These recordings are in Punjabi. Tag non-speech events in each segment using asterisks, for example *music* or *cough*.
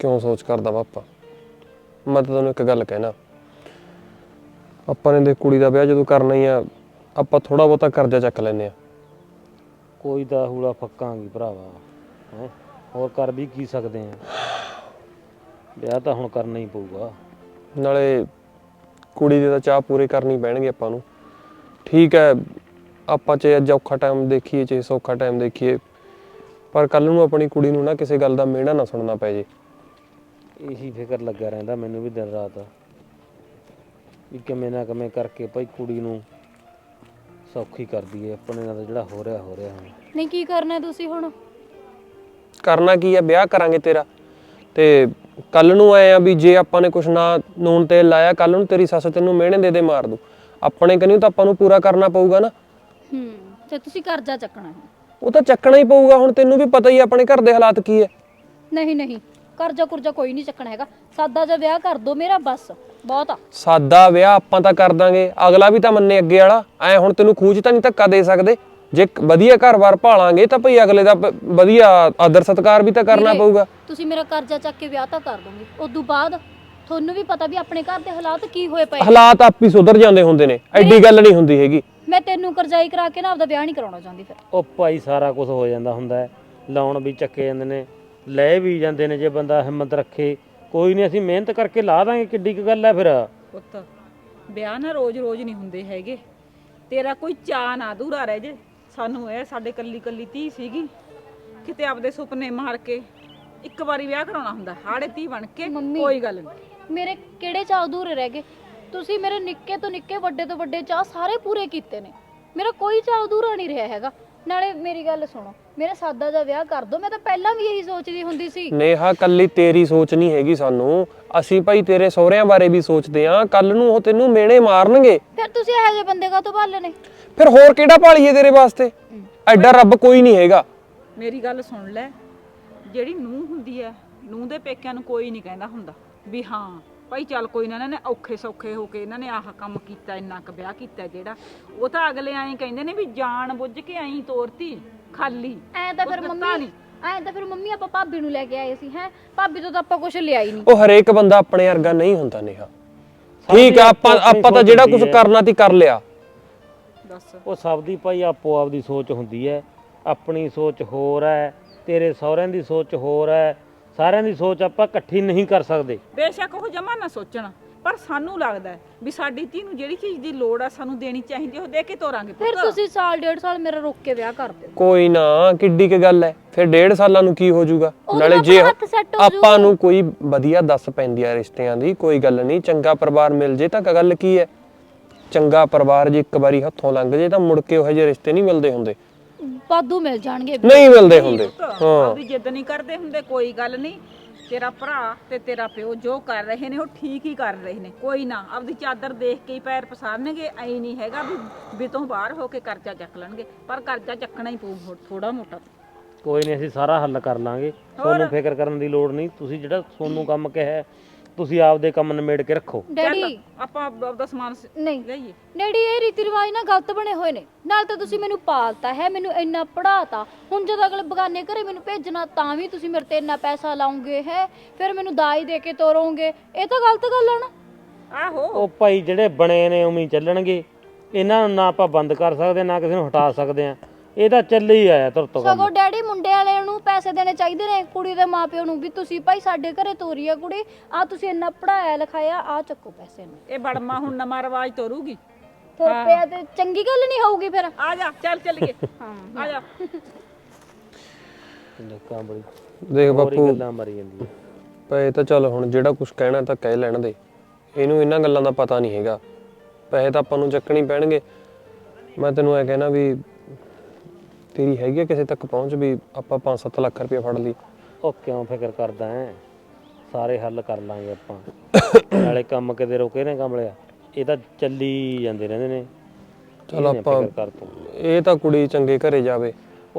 ਕਿਉਂ ਸੋਚ ਕਰਦਾ ਪਾਪਾ ਮੈਂ ਤਾਂ ਤੈਨੂੰ ਇੱਕ ਗੱਲ ਕਹਿਣਾ। ਆਪਾਂ ਨੇ ਦੇ ਕੁੜੀ ਦਾ ਵਿਆਹ ਜਦੋਂ ਕਰਨਾ ਹੀ ਆ ਆਪਾਂ ਥੋੜਾ ਬਹੁਤਾ ਕਰਜ਼ਾ ਚੱਕ ਲੈਨੇ ਆ। ਕੋਈ ਤਾਂ ਹੂਲਾ ਫੱਕਾਂਗੀ ਭਰਾਵਾ ਹੈ? ਹੋਰ ਕਰ ਵੀ ਕੀ ਸਕਦੇ ਆ? ਵਿਆਹ ਤਾਂ ਹੁਣ ਕਰਨਾ ਹੀ ਪਊਗਾ। ਨਾਲੇ ਕੁੜੀ ਦੇ ਤਾਂ ਚਾਹ ਪੂਰੇ ਕਰਨੀ ਪੈਣਗੇ ਆਪਾਂ ਨੂੰ। ਠੀਕ ਹੈ ਆਪਾਂ ਚਾਹੇ ਅੱਜ ਔਖਾ ਟਾਈਮ ਦੇਖੀਏ ਚਾਹੇ ਸੌਖਾ ਟਾਈਮ ਦੇਖੀਏ ਪਰ ਕੱਲ ਨੂੰ ਆਪਣੀ ਕੁੜੀ ਨੂੰ ਨਾ ਕਿਸੇ ਗੱਲ ਦਾ ਮਿਹਣਾ ਨਾ ਸੁਣਨਾ ਪੈ ਜੇ। ਇਹੀ ਫਿਕਰ ਲੱਗਿਆ ਰਹਿੰਦਾ ਮੈਨੂੰ ਵੀ ਦਿਨ ਰਾਤ। ਵੀ ਕਿਵੇਂ ਨਾ ਕਿਵੇਂ ਕਰਕੇ ਭਾਈ ਕੁੜੀ ਨੂੰ ਸੌਖੀ ਕਰ ਦਈਏ ਆਪਣੇ ਨਾਲ ਤਾਂ ਜਿਹੜਾ ਹੋ ਰਿਹਾ ਹੋ ਰਿਹਾ ਹੁਣ। ਨਹੀਂ ਕੀ ਕਰਨਾ ਹੈ ਤੁਸੀਂ ਹੁਣ? ਕਰਨਾ ਕੀ ਹੈ ਵਿਆਹ ਕਰਾਂਗੇ ਤੇਰਾ। ਤੇ ਕੱਲ ਨੂੰ ਆਏ ਆ ਵੀ ਜੇ ਆਪਾਂ ਨੇ ਕੁਛ ਨਾ ਨੂਨ ਤੇਲ ਲਾਇਆ ਕੱਲ ਨੂੰ ਤੇਰੀ ਸੱਸ ਤੈਨੂੰ ਮਿਹਣੇ ਦੇ ਦੇ ਮਾਰ ਦੂ ਆਪਣੇ ਕਨੀ ਤਾਂ ਆਪਾਂ ਨੂੰ ਪੂਰਾ ਕਰਨਾ ਪਊਗਾ ਨਾ। ਹੂੰ ਤੇ ਤੁਸੀਂ ਕਰਜ਼ਾ ਚੱਕਣਾ। ਹੈ ਉਹ ਤਾਂ ਚੱਕਣਾ ਹੀ ਪਊਗਾ ਹੁਣ ਤੈਨੂੰ ਵੀ ਪਤਾ ਹੀ ਆ ਆਪਣੇ ਘਰ ਦੇ ਹਾਲਾਤ ਕੀ ਹੈ ਨਹੀਂ ਨਹੀਂ। ਕਰਜ਼ਾ ਕੁਰਜ਼ਾ ਕੋਈ ਨਹੀਂ ਚੱਕਣਾ ਹੈਗਾ। ਸਾਦਾ ਜਿਹਾ ਵਿਆਹ ਕਰ ਦੋ ਮੇਰਾ ਬਸ ਬਹੁਤ ਆ। ਸਾਦਾ ਵਿਆਹ ਆਪਾਂ ਤਾਂ ਕਰ ਦਾਂਗੇ ਅਗਲਾ ਵੀ ਤਾਂ ਮੰਨੇ ਅੱਗੇ ਵਾਲਾ। ਐ ਹੁਣ ਤੈਨੂੰ ਖੂਜ ਤਾਂ ਨਹੀਂ ਧੱਕਾ ਦੇ ਸਕਦੇ। ਜੇ ਇੱਕ ਵਧੀਆ ਘਰ-ਬਾਰ ਭਾਲਾਂਗੇ ਤਾਂ ਭਈ ਅਗਲੇ ਦਾ ਪ- ਵਧੀਆ ਆਦਰ ਸਤਕਾਰ ਵੀ ਤਾਂ ਕਰਨਾ ਵੀਰੇ, ਪਊਗਾ। ਤੁਸੀਂ ਮੇਰਾ ਕਰਜ਼ਾ ਚੱਕ ਕੇ ਵਿਆਹ ਤਾਂ ਕਰ ਦੋਗੇ। ਉਦੋਂ ਬਾਅਦ ਤੁਹਾਨੂੰ ਵੀ ਪਤਾ ਵੀ ਆਪਣੇ ਘਰ ਦੇ ਹਾਲਾਤ ਕੀ ਹੋਏ ਪਏ ਹਾਲਾਤ ਆਪੀ ਸੁਧਰ ਜਾਂਦੇ ਹੁੰਦੇ ਨੇ ਐਡੀ ਗੱਲ ਨਹੀਂ ਹੁੰਦੀ ਹੈਗੀ। ਮੈਂ ਤੈਨੂੰ ਕਰਜ਼ਾਈ ਕਰਾ ਕੇ ਨਾ ਆਪਦਾ ਵਿਆਹ ਨਹੀਂ ਕਰਾਉਣਾ ਚਾਹੁੰਦੀ ਫਿਰ। ਉਹ ਭਾਈ ਸਾਰਾ ਕੁਝ ਹੋ ਜਾਂਦਾ ਹੁੰਦਾ ਹੈ। ਲਾਉਣ ਵੀ ਚੱਕੇ ਜਾਂਦੇ ਨੇ। ਲੈ ਵੀ ਜਾਂਦੇ ਨੇ ਜੇ ਬੰਦਾ ਹਿੰਮਤ ਰੱਖੇ। ਕੋਈ ਨਹੀਂ ਅਸੀਂ ਮਿਹਨਤ ਕਰਕੇ ਲਾ ਦਾਂਗੇ ਕਿੱਡੀ ਕੁ ਗੱਲ ਹੈ ਫਿਰ। ਪੁੱਤ ਵਿਆਹ ਨਾ ਰੋਜ਼-ਰੋਜ਼ ਨਹੀਂ ਹੁੰਦੇ ਹੈਗੇ। ਤੇਰਾ ਕੋਈ ਚਾਹ ਨਾ ਅਧੂਰਾ ਰਹਿ ਜੇ। ਸਾਨੂੰ ਇਹ ਸਾਡੇ ਕੱਲੀ ਕੱਲੀ ਧੀ ਸੀਗੀ ਕਿਤੇ ਆਪਦੇ ਸੁਪਨੇ ਮਾਰ ਕੇ ਇੱਕ ਵਾਰੀ ਵਿਆਹ ਕਰਾਉਣਾ ਹੁੰਦਾ ਹਾੜੇ ਧੀ ਬਣ ਕੇ ਮੰਮੀ। ਕੋਈ ਗੱਲ ਨਹੀਂ। ਮੇਰੇ ਕਿਹੜੇ ਚਾਅ ਅਧੂਰੇ ਰਹਿ ਗਏ? ਤੁਸੀਂ ਮੇਰੇ ਨਿੱਕੇ ਤੋਂ ਨਿੱਕੇ ਵੱਡੇ ਤੋਂ ਵੱਡੇ ਚਾਅ ਸਾਰੇ ਪੂਰੇ ਕੀਤੇ ਨੇ। ਮੇਰਾ ਕੋਈ ਚਾਅ ਅਧੂਰਾ ਨਹੀਂ ਰਿਹਾ ਹੈਗਾ। ਨਾਲੇ ਮੇਰੀ ਗੱਲ ਸੁਣੋ ਮੇਰਾ ਸਾਦਾ ਜਿਹਾ ਵਿਆਹ ਕਰ ਦਿਓ ਮੈਂ ਤਾਂ ਪਹਿਲਾਂ ਵੀ ਇਹੀ ਸੋਚਦੀ ਹੁੰਦੀ ਸੀ। ਨੇਹਾ ਕੱਲੀ ਤੇਰੀ ਸੋਚ ਨਹੀਂ ਹੈਗੀ ਸਾਨੂੰ। ਅਸੀਂ ਭਾਈ ਤੇਰੇ ਸਹੁਰਿਆਂ ਬਾਰੇ ਵੀ ਸੋਚਦੇ ਆਂ ਕੱਲ ਨੂੰ ਉਹ ਤੈਨੂੰ ਮੇਣੇ ਮਾਰਨਗੇ। ਫਿਰ ਤੁਸੀਂ ਇਹੋ ਜਿਹੇ ਬੰਦੇ ਕਾ ਤੋਂ ਭਾਲੇ ਨੇ ਫਿਰ ਹੋਰ ਕਿਹੜਾ ਭਾਲੀਏ ਤੇਰੇ ਵਾਸਤੇ? ਐਡਾ ਰੱਬ ਕੋਈ ਨਹੀਂ ਹੈਗਾ। ਮੇਰੀ ਗੱਲ ਸੁਣ ਲੈ ਜਿਹੜੀ ਨੂੰਹ ਹੁੰਦੀ ਹੈ ਨੂੰਹ ਦੇ ਪੇਕਿਆਂ ਨੂੰ ਕੋਈ ਨਹੀਂ ਕਹਿੰਦਾ ਹੁੰਦਾ ਵੀ ਹਾਂ ਭਾਈ ਚੱਲ ਕੋਈ ਨਾ ਇਹਨਾਂ ਨੇ ਔਖੇ ਸੌਖੇ ਹੋ ਕੇ ਇਹਨਾਂ ਨੇ ਆਹ ਕੰਮ ਕੀਤਾ ਇੰਨਾ ਕੁ ਵਿਆਹ ਕੀਤਾ ਜਿਹੜਾ। ਉਹ ਤਾਂ ਅਗਲੇ ਐਂ ਕਹਿੰਦੇ ਨੇ ਵੀ ਜਾਣ ਬੁੱਝ ਕੇ ਐਂ ਤੋਰਤੀ ਖਾਲੀ ਐਂ ਤਾਂ ਫਿਰ ਮੰਮੀ। ਐਂ ਤਾਂ ਫਿਰ ਮੰਮੀ ਆਪਾਂ ਭਾਬੀ ਨੂੰ ਲੈ ਕੇ ਆਏ ਸੀ ਹੈ? ਭਾਬੀ ਤੋਂ ਤਾਂ ਆਪਾਂ ਕੁਝ ਲਿਆ ਹੀ ਨਹੀਂ। ਉਹ ਹਰੇਕ ਬੰਦਾ ਆਪਣੇ ਵਰਗਾ ਨਹੀਂ ਹੁੰਦਾ ਨੇਹਾ। ਠੀਕ ਆ ਆਪਾਂ ਆਪੋ ਤਾਂ ਜਿਹੜਾ ਕੁਝ। ਕਰਨਾ ਤੀ ਕਰ ਲਿਆ। ਦੱਸ। ਉਹ ਸਭ ਦੀ ਭਾਈ ਆਪੋ ਆਪ ਦੀ ਸੋਚ ਹੁੰਦੀ ਹੈ। ਆਪਣੀ ਸੋਚ ਹੋਰ ਹੈ ਤੇਰੇ ਸਹੁਰਿਆਂ ਦੀ ਸੋਚ ਹੋਰ ਹੈ। ਸਾਰਿਆਂ ਦੀ ਸੋਚ ਆਪਾਂ ਇਕੱਠੀ ਨਹੀਂ ਕਰ ਸਕਦੇ। ਬੇਸ਼ੱਕ ਉਹ ਜਮਾ ਨਾ ਸੋਚਣ ਪਰ ਸਾਨੂੰ ਲੱਗਦਾ ਹੈ ਵੀ ਸਾਡੀ ਧੀ ਨੂੰ ਜਿਹੜੀ ਚੀਜ਼ ਦੀ ਲੋੜ ਆ ਸਾਨੂੰ ਦੇਣੀ ਚਾਹੀਦੀ ਉਹ ਦੇ ਕੇ ਤੋਰਾਂਗੇ ਫਿਰ ਪੁੱਤ। ਤੁਸੀਂ ਸਾਲ ਡੇਢ ਸਾਲ ਮੇਰਾ ਰੁੱਕ ਕੇ ਵਿਆਹ ਕਰ ਦਿਓ। ਕੋਈ ਨਾ ਕਿੱਡੀ ਕੁ ਗੱਲ ਹੈ। ਫਿਰ ਡੇਢ ਸਾਲਾਂ ਨੂੰ ਕੀ ਹੋ ਜਾਊਗਾ? ਉਦੋਂ ਨਾਲੇ ਆਪਣਾ ਜੇ ਹੱਥ set ਹੋ ਆਪਾਂ ਨੂੰ ਕੋਈ ਵਧੀਆ ਦੱਸ ਪੈਂਦੀ ਆ ਰਿਸ਼ਤਿਆਂ ਦੀ ਕੋਈ ਗੱਲ ਨਹੀਂ ਚੰਗਾ ਪਰਿਵਾਰ ਮਿਲ ਜੇ ਤਾਂ ਗੱਲ ਕੀ ਹੈ? ਚੰਗਾ ਪਰਿਵਾਰ ਜੇ ਇੱਕ ਵਾਰੀ ਹੱਥੋਂ ਲੰਘ ਜੇ ਤਾਂ ਮੁੜ ਕੇ ਉਹੋ ਜਿਹੇ ਰਿਸ਼ਤੇ ਨਹੀਂ ਮਿਲਦੇ ਹੁੰਦੇ। ਵਾਧੂ ਮਿਲ ਜਾਣਗੇ। ਨਹੀਂ ਮਿਲਦੇ ਹੁੰਦੇ। ਹਾਂ। ਆਪਦੀ ਜਿੱਦ ਨਹੀਂ ਕਰਦੇ ਹੁੰਦੇ ਕੋਈ ਗੱਲ ਨਹੀਂ। ਤੇਰਾ ਭਰਾ ਤੇ ਤੇਰਾ ਪਿਓ ਜੋ ਕਰ ਰਹੇ ਨੇ ਉਹ ਠੀਕ ਹੀ ਕਰ ਰਹੇ ਨੇ। ਕੋਈ ਨਾ ਆਪਦੀ ਚਾਦਰ ਦੇਖ ਕੇ ਹੀ ਪੈਰ ਪਸਾਰਨਗੇ। ਐ ਨਹੀਂ ਹੈਗਾ ਵੀ ਬਿਤੋਂ ਬਾਹਰ ਹੋ ਕੇ ਕਰਜ਼ਾ ਚੱਕ ਲੈਣਗੇ। ਪਰ ਕਰਜ਼ਾ ਚੱਕਣਾ ਹੀ ਪਊ ਥੋੜਾ ਮੋਟਾ। ਕੋਈ ਨਹੀਂ ਅਸੀਂ ਸਾਰਾ ਹੱਲ ਕਰ ਲਾਂਗੇ। ਤੁਹਾਨੂੰ ਫਿਕਰ ਕਰਨ ਦੀ ਲੋੜ ਨਹੀਂ। ਤੁਸੀਂ ਜਿਹੜਾ ਸੋਨੂੰ ਕੰਮ ਕਿਹਾ ਹੈ, ਤੁਸੀਂ ਆਪਦੇ ਕੰਮ ਨਿਮੇੜ ਕੇ ਰੱਖੋ। ਡੈਡੀ ਆਪਾਂ ਆਪਦਾ ਸਮਾਨ ਸ- ਨਹੀਂ। ਲਈਏ ਡੈਡੀ ਇਹ ਰੀਤੀ ਰਿਵਾਜ ਨਾ ਗਲਤ ਬਣੇ ਹੋਏ ਨੇ। ਨਾਲ ਤਾਂ ਤੁਸੀਂ ਮੈਨੂੰ ਪਾਲਤਾ ਹੈ ਮੈਨੂੰ ਇੰਨਾ ਪੜਾਤਾ ਹੁਣ ਜਦੋਂ ਅਗਲੇ ਬਗਾਨੇ ਘਰੇ ਮੈਨੂੰ ਭੇਜਣਾ ਤਾਂ ਵੀ ਤੁਸੀਂ ਮੇਰੇ ਤੇ ਇੰਨਾ ਪੈਸਾ ਲਾਉਂਗੇ ਹੈ? ਫਿਰ ਮੈਨੂੰ ਦਾਈ ਦੇ ਕੇ ਤੋਰੋਗੇ। ਇਹ ਤਾਂ ਗਲਤ ਗੱਲ ਆ ਨਾ। ਆਹੋ। ਉਹ ਭਾਈ ਜਿਹੜੇ ਬਣੇ ਨੇ ਉਵੇਂ ਹੀ ਚੱਲਣਗੇ। ਇਹਨਾਂ ਨੂੰ ਨਾ ਆਪਾਂ ਬੰਦ ਕਰ ਸਕਦੇ ਨਾ ਕਿਸੇ ਨੂੰ ਹਟਾ ਸਕਦੇ ਆ ਇਹ ਤਾਂ ਚੱਲ ਹੀ ਆਇਆ ਤੁਰ ਤੋਂ ਸਗੋਂ ਡੈਡੀ ਮੁੰਡੇ ਵਾਲਿਆਂ ਨੂੰ ਪੈਸੇ ਦੇਣੇ ਚਾਹੀਦੇ ਨੇ ਕੁੜੀ ਦੇ ਮਾਪਿਓ ਨੂੰ ਵੀ। ਤੁਸੀਂ ਭਾਈ ਸਾਡੇ ਘਰੇ ਤੋਰੀ ਆ ਕੁੜੀ ਆ ਤੁਸੀਂ ਇੰਨਾ ਪੜਾਇਆ ਲਿਖਾਇਆ ਆ ਚੱਕੋ ਪੈਸੇ ਨੂੰ। ਇਹ ਬੜਮਾ ਹੁਣ ਨਵਾਂ ਰਿਵਾਜ ਤੋਰੂਗੀ। ਫਿਰ ਪਿਆ ਤੇ ਚੰਗੀ ਗੱਲ ਨਹੀਂ ਹੋਊਗੀ ਫਿਰ। ਆ ਜਾ ਚੱਲ ਚੱਲੀਏ। ਹਾਂ। ਆ ਜਾ। ਲੋਕਾਂ ਬੜੀ ਦੇਖ ਬਾਪੂ ਗੱਲਾਂ ਮਾਰੀ ਜਾਂਦੀਆਂ ਪਏ ਤਾਂ ਚੱਲ ਹੁਣ ਜਿਹੜਾ ਕੁਝ ਕਹਿਣਾ ਤਾਂ ਕਹਿ ਲੈਣ ਦੇ। ਇਹਨੂੰ ਇਹਨਾਂ ਗੱਲਾਂ ਦਾ ਪਤਾ ਨਹੀਂ ਹੈਗਾ। ਪੈਸੇ ਤਾਂ ਆਪਾਂ ਨੂੰ ਚੱਕਣੀ ਪੈਣਗੇ। ਮੈਂ ਤੈਨੂੰ ਇਹ ਕਹਿਣਾ ਵੀ ਤੇਰੀ ਹੈਗੀ ਆ ਕਿਸੇ ਤੱਕ ਪਹੁੰਚ ਵੀ ਆਪਾਂ 5-7 ਲੱਖ ਰੁਪਏ ਫੜ ਲਈ ਉਹ ਕਿਉਂ ਫਿਕਰ ਕਰਦਾ ਹੈ? ਸਾਰੇ ਹੱਲ ਕਰ ਲਾਂਗੇ ਆਪਾਂ। ਨਾਲੇ ਕੰਮ ਕਿਤੇ ਰੋਕੇ ਨੇ ਕਮਲਿਆ। ਇਹ ਤਾਂ ਚੱਲੀ ਜਾਂਦੇ ਰਹਿੰਦੇ ਨੇ। ਚੱਲ ਆਪਾਂ ਇਹ ਤਾਂ ਕੁੜੀ ਚੰਗੇ ਘਰੇ ਜਾਵੇ।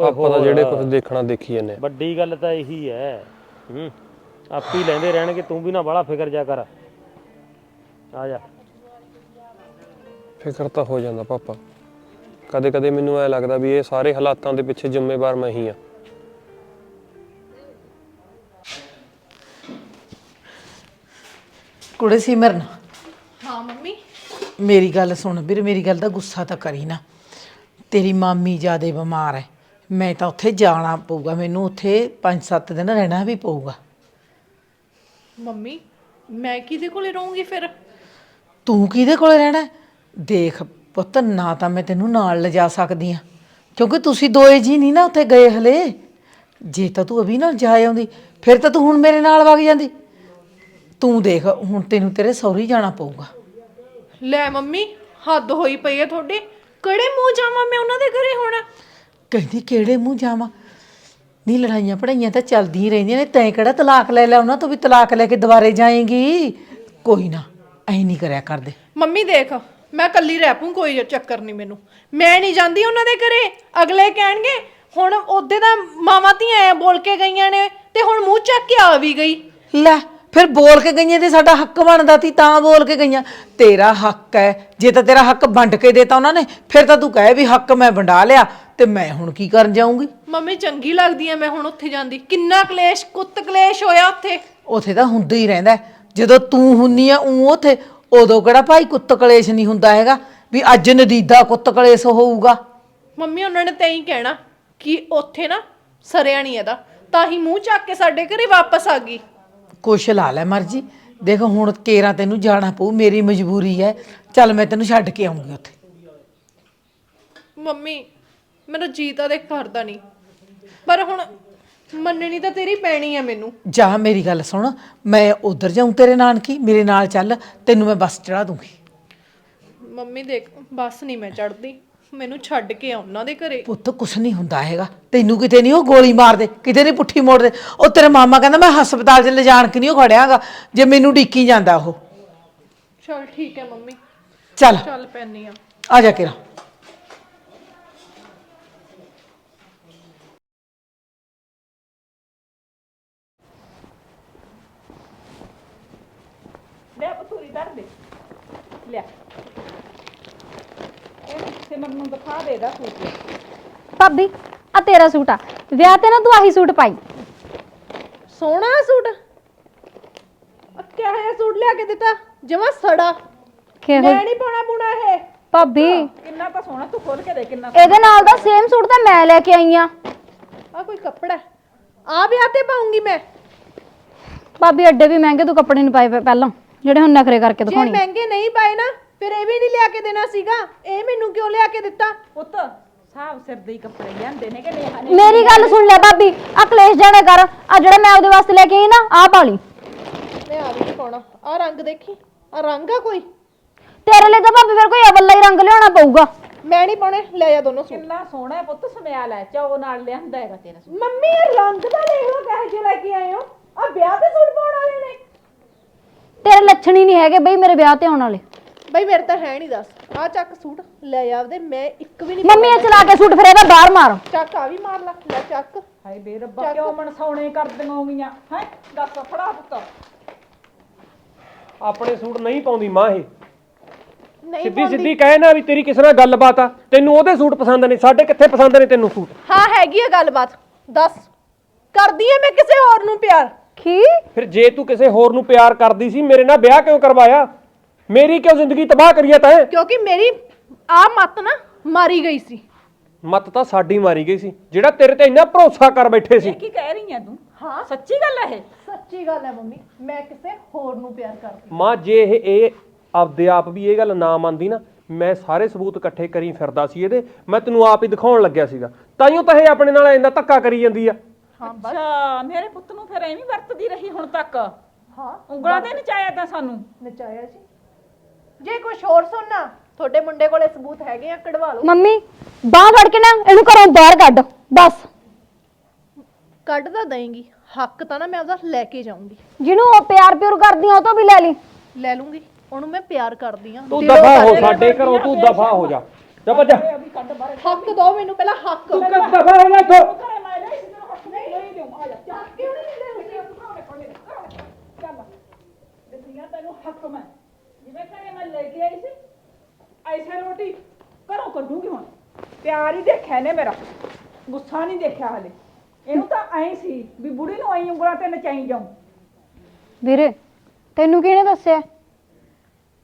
ਆਪਾਂ ਤਾਂ। ਜਿਹੜੇ ਕੁਝ ਦੇਖਣਾ ਦੇਖੀ ਜੰਨੇ ਵੱਡੀ ਗੱਲ ਤਾਂ ਇਹੀ ਹੈ। ਹੂੰ। ਆਪ ਹੀ ਲੈਂਦੇ ਰਹਿਣਗੇ ਤੂੰ ਵੀ ਨਾ ਬੜਾ ਫਿਕਰ ਜਾ ਕਰ। ਆ ਜਾ। ਫਿਕਰ ਤਾਂ ਹੋ ਜਾਂਦਾ ਪਾਪਾ। ਕਦੇ ਕਦੇ ਮੈਨੂੰ ਐ ਲੱਗਦਾ ਵੀ ਇਹ ਸਾਰੇ ਹਾਲਾਤਾਂ ਦੇ ਪਿੱਛੇ ਜ਼ਿੰਮੇਵਾਰ ਮੈਂ ਹੀ ਆ ਕੁੜੇ ਸਿਮਰਨ। ਹਾਂ ਮੰਮੀ। ਮੇਰੀ ਗੱਲ ਸੁਣ ਵੀਰ ਮੇਰੀ ਗੱਲ ਦਾ ਗੁੱਸਾ ਤਾਂ ਕਰੀ ਨਾ। ਤੇਰੀ ਮਾਮੀ ਜਿਆਦੇ ਬਿਮਾਰ ਹੈ ਮੈਂ ਤਾਂ ਉੱਥੇ ਜਾਣਾ ਪਊਗਾ ਮੈਨੂੰ ਉੱਥੇ 5-7 ਦਿਨ ਰਹਿਣਾ ਵੀ ਪਊਗਾ। ਮੰਮੀ ਮੈਂ ਕਿਹਦੇ ਕੋਲੇ ਰਹੂੰਗੀ ਫਿਰ? ਤੂੰ ਕਿਹਦੇ ਕੋਲੇ ਰਹਿਣਾ? ਹੈ? ਦੇਖ ਪੁੱਤ ਨਾ ਤਾਂ ਮੈਂ ਤੈਨੂੰ ਨਾਲ ਲਿਜਾ ਸਕਦੀ ਆ। ਕਿਉਂਕਿ ਤੁਸੀਂ ਦੋਏ ਜੀ ਨਹੀਂ ਨਾ ਉੱਥੇ ਗਏ ਹਲੇ। ਜੇ ਤਾਂ ਤੂੰ ਅਭੀ ਨਾਲ ਜਾ ਆਉਂਦੀ ਫਿਰ ਤਾਂ ਤੂੰ ਹੁਣ ਮੇਰੇ ਨਾਲ ਵਗ ਜਾਂਦੀ। ਤੂੰ ਦੇਖ ਹੁਣ ਤੈਨੂੰ ਤੇਰੇ ਸਹੁਰੀ ਜਾਣਾ ਪਊਗਾ। ਲੈ ਮੰਮੀ ਹੱਦ ਹੋਈ ਪਈ ਹੈ ਤੁਹਾਡੀ। ਕਿਹੜੇ ਮੂੰਹ ਜਾਵਾਂ ਮੈਂ ਉਹਨਾਂ ਦੇ ਘਰੇ ਹੁਣ? ਕਹਿੰਦੀ ਕਿਹੜੇ ਮੂੰਹ ਜਾਵਾਂ? ਨਹੀਂ ਲੜਾਈਆਂ ਪੜਾਈਆਂ ਤਾਂ ਚੱਲਦੀਆਂ ਹੀ ਰਹਿੰਦੀਆਂ ਨੇ। ਤੈਂ ਕਿਹੜਾ ਤਲਾਕ ਲੈ ਲਿਆ ਉਹਨਾਂ ਤੋਂ ਵੀ ਤਲਾਕ ਲੈ ਕੇ ਦੁਬਾਰੇ ਜਾਏਂਗੀ। ਕੋਈ ਨਾ ਐਂ ਨਹੀਂ ਕਰਿਆ ਕਰਦੇ। ਮੰਮੀ ਦੇਖ ਮੈਂ ਕੱਲੀ ਰਹਿ ਪੂੰ ਕੋਈ ਚੱਕਰ ਨਹੀਂ ਮੈਨੂੰ। ਮੈਂ ਨਹੀਂ ਜਾਂਦੀ ਉਹਨਾਂ ਦੇ ਘਰੇ। ਅਗਲੇ ਕਹਿਣਗੇ ਹੁਣ ਉਹਦੇ ਦਾ ਮਾਵਾਂ ਧੀਆਂ ਐਂ ਬੋਲ ਕੇ ਗਈਆਂ ਨੇ ਤੇ ਹੁਣ ਮੂੰਹ ਚੱਕ ਕੇ ਆ ਵੀ ਗਈ। ਲੈ ਫਿਰ ਬੋਲ ਕੇ ਗਈਆਂ ਤੇ ਸਾਡਾ ਹੱਕ ਬਣਦਾ ਸੀ ਤਾਂ ਬੋਲ ਕੇ ਗਈਆਂ। ਤੇਰਾ ਹੱਕ ਹੈ ਜੇ ਤਾਂ ਤੇਰਾ ਹੱਕ ਵੰਡ ਕੇ ਦੇਤਾ ਉਹਨਾਂ ਨੇ ਫਿਰ ਤਾਂ ਤੂੰ ਕਹੇ ਵੀ ਹੱਕ ਮੈਂ ਵੰਡਾ ਲਿਆ ਤੇ ਮੈਂ ਹੁਣ ਕੀ ਕਰਨ ਜਾਊਂਗੀ? ਮੰਮੀ ਚੰਗੀ ਲੱਗਦੀ ਐ ਮੈਂ ਹੁਣ ਉੱਥੇ ਜਾਂਦੀ। ਕਿੰਨਾ ਕਲੇਸ਼ ਕੁੱਤ ਕਲੇਸ਼ ਹੋਇਆ ਉੱਥੇ। ਉਥੇ ਤਾਂ ਹੁੰਦਾ ਹੀ ਰਹਿੰਦਾ ਹੈ। ਜਦੋਂ ਤੂੰ ਹੁੰਨੀ ਆ ਉਹ ਉਥੇ। ਉਦੋਂ ਕਿਹੜਾ ਭਾਈ ਕੁੱਤ ਕਲੇਸ਼ ਨਹੀਂ ਹੁੰਦਾ ਹੈਗਾ ਵੀ ਅੱਜ ਨਦੀਦਾ ਕੁੱਤ ਕਲੇਸ਼ ਹੋਊਗਾ। ਮੰਮੀ ਉਹਨਾਂ ਨੇ ਤਾਂ ਹੀ ਕਹਿਣਾ ਕਿ ਉੱਥੇ ਨਾ ਸਰਿਆ ਨਹੀਂ ਇਹਦਾ। ਤਾਂ ਹੀ ਮੂੰਹ ਚੱਕ ਕੇ ਸਾਡੇ ਘਰੇ ਵਾਪਸ ਆ ਗਈ। ਕੁਛ ਲਾ ਲੈ ਮਰਜ਼ੀ। ਦੇਖ ਹੁਣ ਕੇਰਾ ਤੈਨੂੰ ਜਾਣਾ ਪਊ ਮੇਰੀ ਮਜਬੂਰੀ ਹੈ। ਚੱਲ ਮੈਂ ਤੈਨੂੰ ਛੱਡ ਕੇ ਆਉਂਗੀ ਉੱਥੇ। ਮੰਮੀ ਮੇਰਾ ਜੀ ਤਾਂ ਦੇਖ ਕਰਦਾ ਨਹੀਂ। ਪਰ ਹੁਣ ਮੰਨਣੀ ਤਾਂ ਤੇਰੀ ਪੈਣੀ ਹੈ ਮੈਨੂੰ। ਜਾ ਮੇਰੀ ਗੱਲ ਸੁਣ ਮੈਂ ਉਧਰ ਜਾਊਂ ਤੇਰੇ ਨਾਨਕੀ ਮੇਰੇ ਨਾਲ ਚੱਲ ਤੈਨੂੰ ਮੈਂ ਬੱਸ ਚੜਾ ਦੂੰਗੀ। ਮੰਮੀ ਦੇਖ ਬੱਸ ਨਹੀਂ ਮੈਂ ਚੜਦੀ ਮੈਨੂੰ ਛੱਡ ਕੇ ਆ ਉਹਨਾਂ ਦੇ ਘਰੇ। ਪੁੱਤ ਕੁਛ ਨਹੀਂ ਹੁੰਦਾ ਹੈਗਾ। ਤੈਨੂੰ ਕਿਤੇ ਨਹੀਂ ਉਹ ਗੋਲੀ ਮਾਰ ਦੇ ਕਿਤੇ ਨਹੀਂ ਪੁੱਠੀ ਮੋੜ ਦੇ ਉਹ ਤੇਰੇ ਮਾਮਾ ਕਹਿੰਦਾ ਮੈਂ ਹਸਪਤਾਲ 'ਚ ਲਿਜਾਣ ਕਿ ਨਹੀਂ ਉਹ ਖੜਿਆਗਾ ਜੇ ਮੈਨੂੰ ਡੀਕੀ ਜਾਂਦਾ ਉਹ। ਚਲ ਠੀਕ ਹੈ ਮੰਮੀ। ਚੱਲ। ਚੱਲ ਪੈਣੀ ਆ। ਆ ਜਾ ਕਿਰਾ। ਧਰ ਦੇ ਲਿਆ। ਇਹ ਸਿਮਰਨ ਨੂੰ ਦਿਖਾ ਦੇ ਦਾ ਸੂਟ। ਭਾਬੀ ਆ ਤੇਰਾ ਸੂਟ ਆ। ਵਿਆਹ ਤੇ ਨਾ ਤੂੰ ਆਹੀ ਸੂਟ ਪਾਈ। ਸੋਹਣਾ ਸੂਟ। ਆ ਕਿਹਾ ਜਿਹਾ ਸੂਟ ਲਿਆ ਕੇ ਦਿੱਤਾ? ਜਮਾ ਸੜਾ। ਕਿਹੋ ਮੈਂ ਨਹੀਂ ਪਾਉਣਾ ਪੂਣਾ ਇਹ। ਭਾਬੀ। ਕਿੰਨਾ ਤਾਂ ਸੋਹਣਾ ਤੂੰ ਖੋਲ ਕੇ ਦੇ ਕਿੰਨਾ ਇਹਦੇ ਨਾਲ ਦਾ ਸੇਮ ਸੂਟ ਤਾਂ ਮੈਂ ਲੈ ਕੇ ਆਈ ਆ। ਆ ਕੋਈ ਕੱਪੜਾ ਹੈ। ਆ ਵਿਆਹ ਤੇ ਪਾਉਂਗੀ ਮੈਂ। ਭਾਬੀ ਅੱਡੇ ਵੀ ਮਹਿੰਗੇ ਤੂੰ ਕੱਪੜੇ ਨਹੀਂ ਪਾਏ ਪਏ ਪਹਿਲਾਂ। ਜਿਹੜੇ ਹੁਣ ਨਖਰੇ ਕਰਕੇ ਜੇ ਦਿਖਾਉਣੀ। ਮਹਿੰਗੇ ਨਹੀਂ ਪਾਏ ਨਾ ਫਿਰ ਇਹ ਵੀ ਨਹੀਂ ਲਿਆ ਕੇ ਦੇਣਾ ਸੀਗਾ। ਇਹ ਮੈਨੂੰ ਕਿਉਂ ਲਿਆ ਕੇ ਦਿੱਤਾ? ਪੁੱਤ ਸਾਹਬ ਸਿਰ ਦੇ ਹੀ ਕੱਪੜੇ ਲਿਆਂਦੇ ਨੇ ਕਿ ਨੇਹਾ? ਨੇ ਮੇਰੀ ਗੱਲ ਸੁਣ ਲੈ ਭਾਬੀ ਆ ਕਲੇਸ਼ ਜਾਣਾ ਕਰ। ਆ ਜਿਹੜਾ ਮੈਂ ਉਹਦੇ ਵਾਸਤੇ ਲੈ ਕੇ ਆਈ ਨਾ ਆ ਪਾ ਲਈ। ਮੈਂ ਆ ਵੀ ਨਹੀਂ ਪਾਉਣਾ। ਆ ਰੰਗ ਦੇਖੀ। ਆ ਰੰਗ ਆ ਕੋਈ? ਤੇਰੇ ਲਈ ਤਾਂ ਭਾਬੀ ਫਿਰ ਕੋਈ ਅਵੱਲਾ ਹੀ ਰੰਗ ਲਿਆਉਣਾ ਪਊਗਾ। ਮੈਂ ਨਹੀਂ ਪਾਉਣੇ ਲੈ ਜਾ ਦੋਨੋਂ ਸੂਟ। ਕਿੰਨਾ ਸੋਹਣਾ ਹੈ ਪੁੱਤ ਸਮਿਆਲ ਹੈ ਚਾਓ ਨਾਲ ਲਿਆਂਦਾ ਹੈਗਾ ਤੇਰਾ ਸੂਟ। ਮੰਮੀ ਇਹ ਰੰਗ ਤਾਂ ਦੇਖ ਲਓ ਕਹੇ ਜੇ ਲੈ ਕੇ ਆਏ ਹੋ। ਆ ਵਿਆਹ ਤੇ ਸੂਟ ਪਾਉਣ ਵਾਲੇ ਨੇ। ਤੇਰੇ ਲੱਛਣ ਹੀ ਨਹੀਂ ਹੈਗੇ ਬਈ ਮੇਰੇ ਵਿਆਹ ਤੇ ਆਉਣ ਵਾਲੇ। ਬਈ ਮੇਰੇ ਤਾਂ ਹੈ ਨਹੀਂ ਦੱਸ। ਆ ਚੱਕ ਸੂਟ ਲੈ ਜਾ ਆਪਦੇ ਮੈਂ ਇੱਕ ਵੀ ਨਹੀਂ ਮੰਮੀ ਇਹ ਚਲਾ ਕੇ ਸੂਟ ਫਿਰ ਇਹਦਾ ਬਾਹਰ ਮਾਰ। ਚੱਕ ਆ ਵੀ ਮਾਰ ਲੈ ਲੈ ਚੱਕ। ਹਾਏ ਬੇ ਰੱਬਾ ਕਿਉਂ ਮਨਸਾਉਣੇ ਕਰਦੀਆਂ ਹੋਗੀਆਂ? ਹੈ? ਦੱਸ ਫੜਾ ਪੁੱਤ। ਆਪਣੇ ਸੂਟ ਨਹੀਂ ਪਾਉਂਦੀ ਮਾਂ ਇਹ। ਨਹੀਂ ਸਿੱਧੀ ਸਿੱਧੀ ਕਹੇ ਨਾ ਵੀ ਤੇਰੀ ਕਿਸੇ ਨਾਲ ਗੱਲਬਾਤ ਆ। ਤੈਨੂੰ ਉਹਦੇ ਸੂਟ ਪਸੰਦ ਨੇ ਸਾਡੇ ਕਿੱਥੇ ਪਸੰਦ ਨੇ ਤੈਨੂੰ ਸੂਟ? ਹਾਂ ਹੈਗੀ ਆ ਗੱਲਬਾਤ। ਦੱਸ ਕਰਦੀ ਐ ਮੈਂ ਕਿਸੇ ਹੋਰ ਨੂੰ ਪਿਆਰ। ਕੀ? ਫਿਰ ਜੇ ਤੂੰ ਕਿਸੇ ਹੋਰ ਨੂੰ ਪਿਆਰ ਕਰਦੀ ਸੀ ਮੇਰੇ ਨਾਲ ਵਿਆਹ ਕਿਉਂ ਕਰਵਾਇਆ? ਮੇਰੀ ਕਿਉਂ ਜ਼ਿੰਦਗੀ ਤਬਾਹ ਕਰੀਏ ਤੈਂ? ਕਿਉਂਕਿ ਮੇਰੀ ਆ ਮੱਤ ਨਾ ਮਾਰੀ ਗਈ ਸੀ। ਮੱਤ ਤਾਂ ਸਾਡੀ ਮਾਰੀ ਗਈ ਸੀ ਜਿਹੜਾ ਤੇਰੇ ਤੇ ਇੰਨਾ ਭਰੋਸਾ ਕਰ ਬੈਠੇ ਸੀ। ਇਹ ਕੀ ਕਹਿ ਰਹੀ ਹੈ ਤੂੰ? ਹਾਂ ਸੱਚੀ ਗੱਲ ਹੈ ਇਹ? ਸੱਚੀ ਗੱਲ ਹੈ ਮੰਮੀ ਮੈਂ ਕਿਸੇ ਹੋਰ ਨੂੰ ਪਿਆਰ ਕਰਦੀ ਮਾਂ ਜੇ ਇਹ ਇਹ ਆਪਦੇ ਆਪ ਵੀ ਇਹ ਗੱਲ ਨਾ ਮੰਨਦੀ ਨਾ ਮੈਂ ਸਾਰੇ ਸਬੂਤ ਇਕੱਠੇ ਕਰੀ ਫਿਰਦਾ ਸੀ ਇਹਦੇ। ਮੈਂ ਤੈਨੂੰ ਆਪ ਹੀ ਦਿਖਾਉਣ ਲੱਗਿਆ ਸੀਗਾ। ਤਾਈਓ ਤਾਂ ਇਹ ਆਪਣੇ ਨਾਲ ਇੰਨਾ ਧੱਕਾ ਕਰੀ ਜਾਂਦੀ ਆ। ਅੱਛਾ ਮੇਰੇ ਪੁੱਤ ਨੂੰ ਫਿਰ ਐਵੇਂ ਵਰਤਦੀ ਰਹੀ ਹੁਣ ਤੱਕ? ਹਾਂ ਉਂਗਲਾਂ ਤੇ ਨਚਾਇਆ ਤਾਂ ਸਾਨੂੰ? ਨਚਾਇਆ ਜੀ ਜੇ ਕੁਝ ਹੋਰ ਸੁਣਨਾ ਤੁਹਾਡੇ ਮੁੰਡੇ ਕੋਲੇ ਸਬੂਤ ਹੈਗੇ ਆ ਕਢਵਾ ਲਓ। ਮੰਮੀ ਬਾਹ ਫੜ ਕੇ ਨਾ ਇਹਨੂੰ ਘਰੋਂ ਬਾਹਰ ਕੱਢ ਬਸ। ਕੱਢ ਤਾਂ ਦੇਂਗੀ। ਹੱਕ ਤਾਂ ਨਾ ਮੈਂ ਉਹਦਾ ਲੈ ਕੇ ਜਾਊਂਗੀ। ਜਿਹਨੂੰ ਉਹ ਪਿਆਰ ਪਿਉਰ ਕਰਦੀ ਆ ਉਹ ਤੋਂ ਵੀ ਲੈ ਲਈ। ਲੈ ਲੂੰਗੀ। ਉਹਨੂੰ ਮੈਂ ਪਿਆਰ ਕਰਦੀ ਆ। ਤੂੰ ਦਫਾ ਹੋ ਸਾਡੇ ਘਰੋਂ ਤੂੰ ਦਫਾ ਹੋ ਜਾ। ਜਾ ਭੱਜ ਹੱਕ ਦੋ ਮੈਨੂੰ ਪਹਿਲਾਂ ਹੱਕ। ਤੂੰ ਕਰ ਦਫਾ ਹੋ ਜਾ ਇੱਥੋਂ? ਦਿੱਤੀਆਂ ਤੈਨੂੰ ਹੱਕ ਮੈਂ ਜਿਵੇਂ ਘਰੇ ਮੈਂ ਲੈ ਕੇ ਆਈ ਸੀ ਐਸੇ ਰੋਟੀ ਘਰੋਂ ਕੱਢੂਗੀ ਹੁਣ। ਪਿਆਰ ਹੀ ਦੇਖਿਆ ਨੇ ਮੇਰਾ। ਗੁੱਸਾ ਨਹੀਂ ਦੇਖਿਆ ਹਲੇ। ਇਹਨੂੰ ਤਾਂ ਐਂ ਸੀ ਵੀ ਬੁੜੀ ਨੂੰ ਐਂ ਉਂਗਲਾਂ ਤੇ ਨਚਾਈ ਜਾਉਂ ਵੀਰੇ ਤੈਨੂੰ ਕਿਹਨੇ ਦੱਸਿਆ?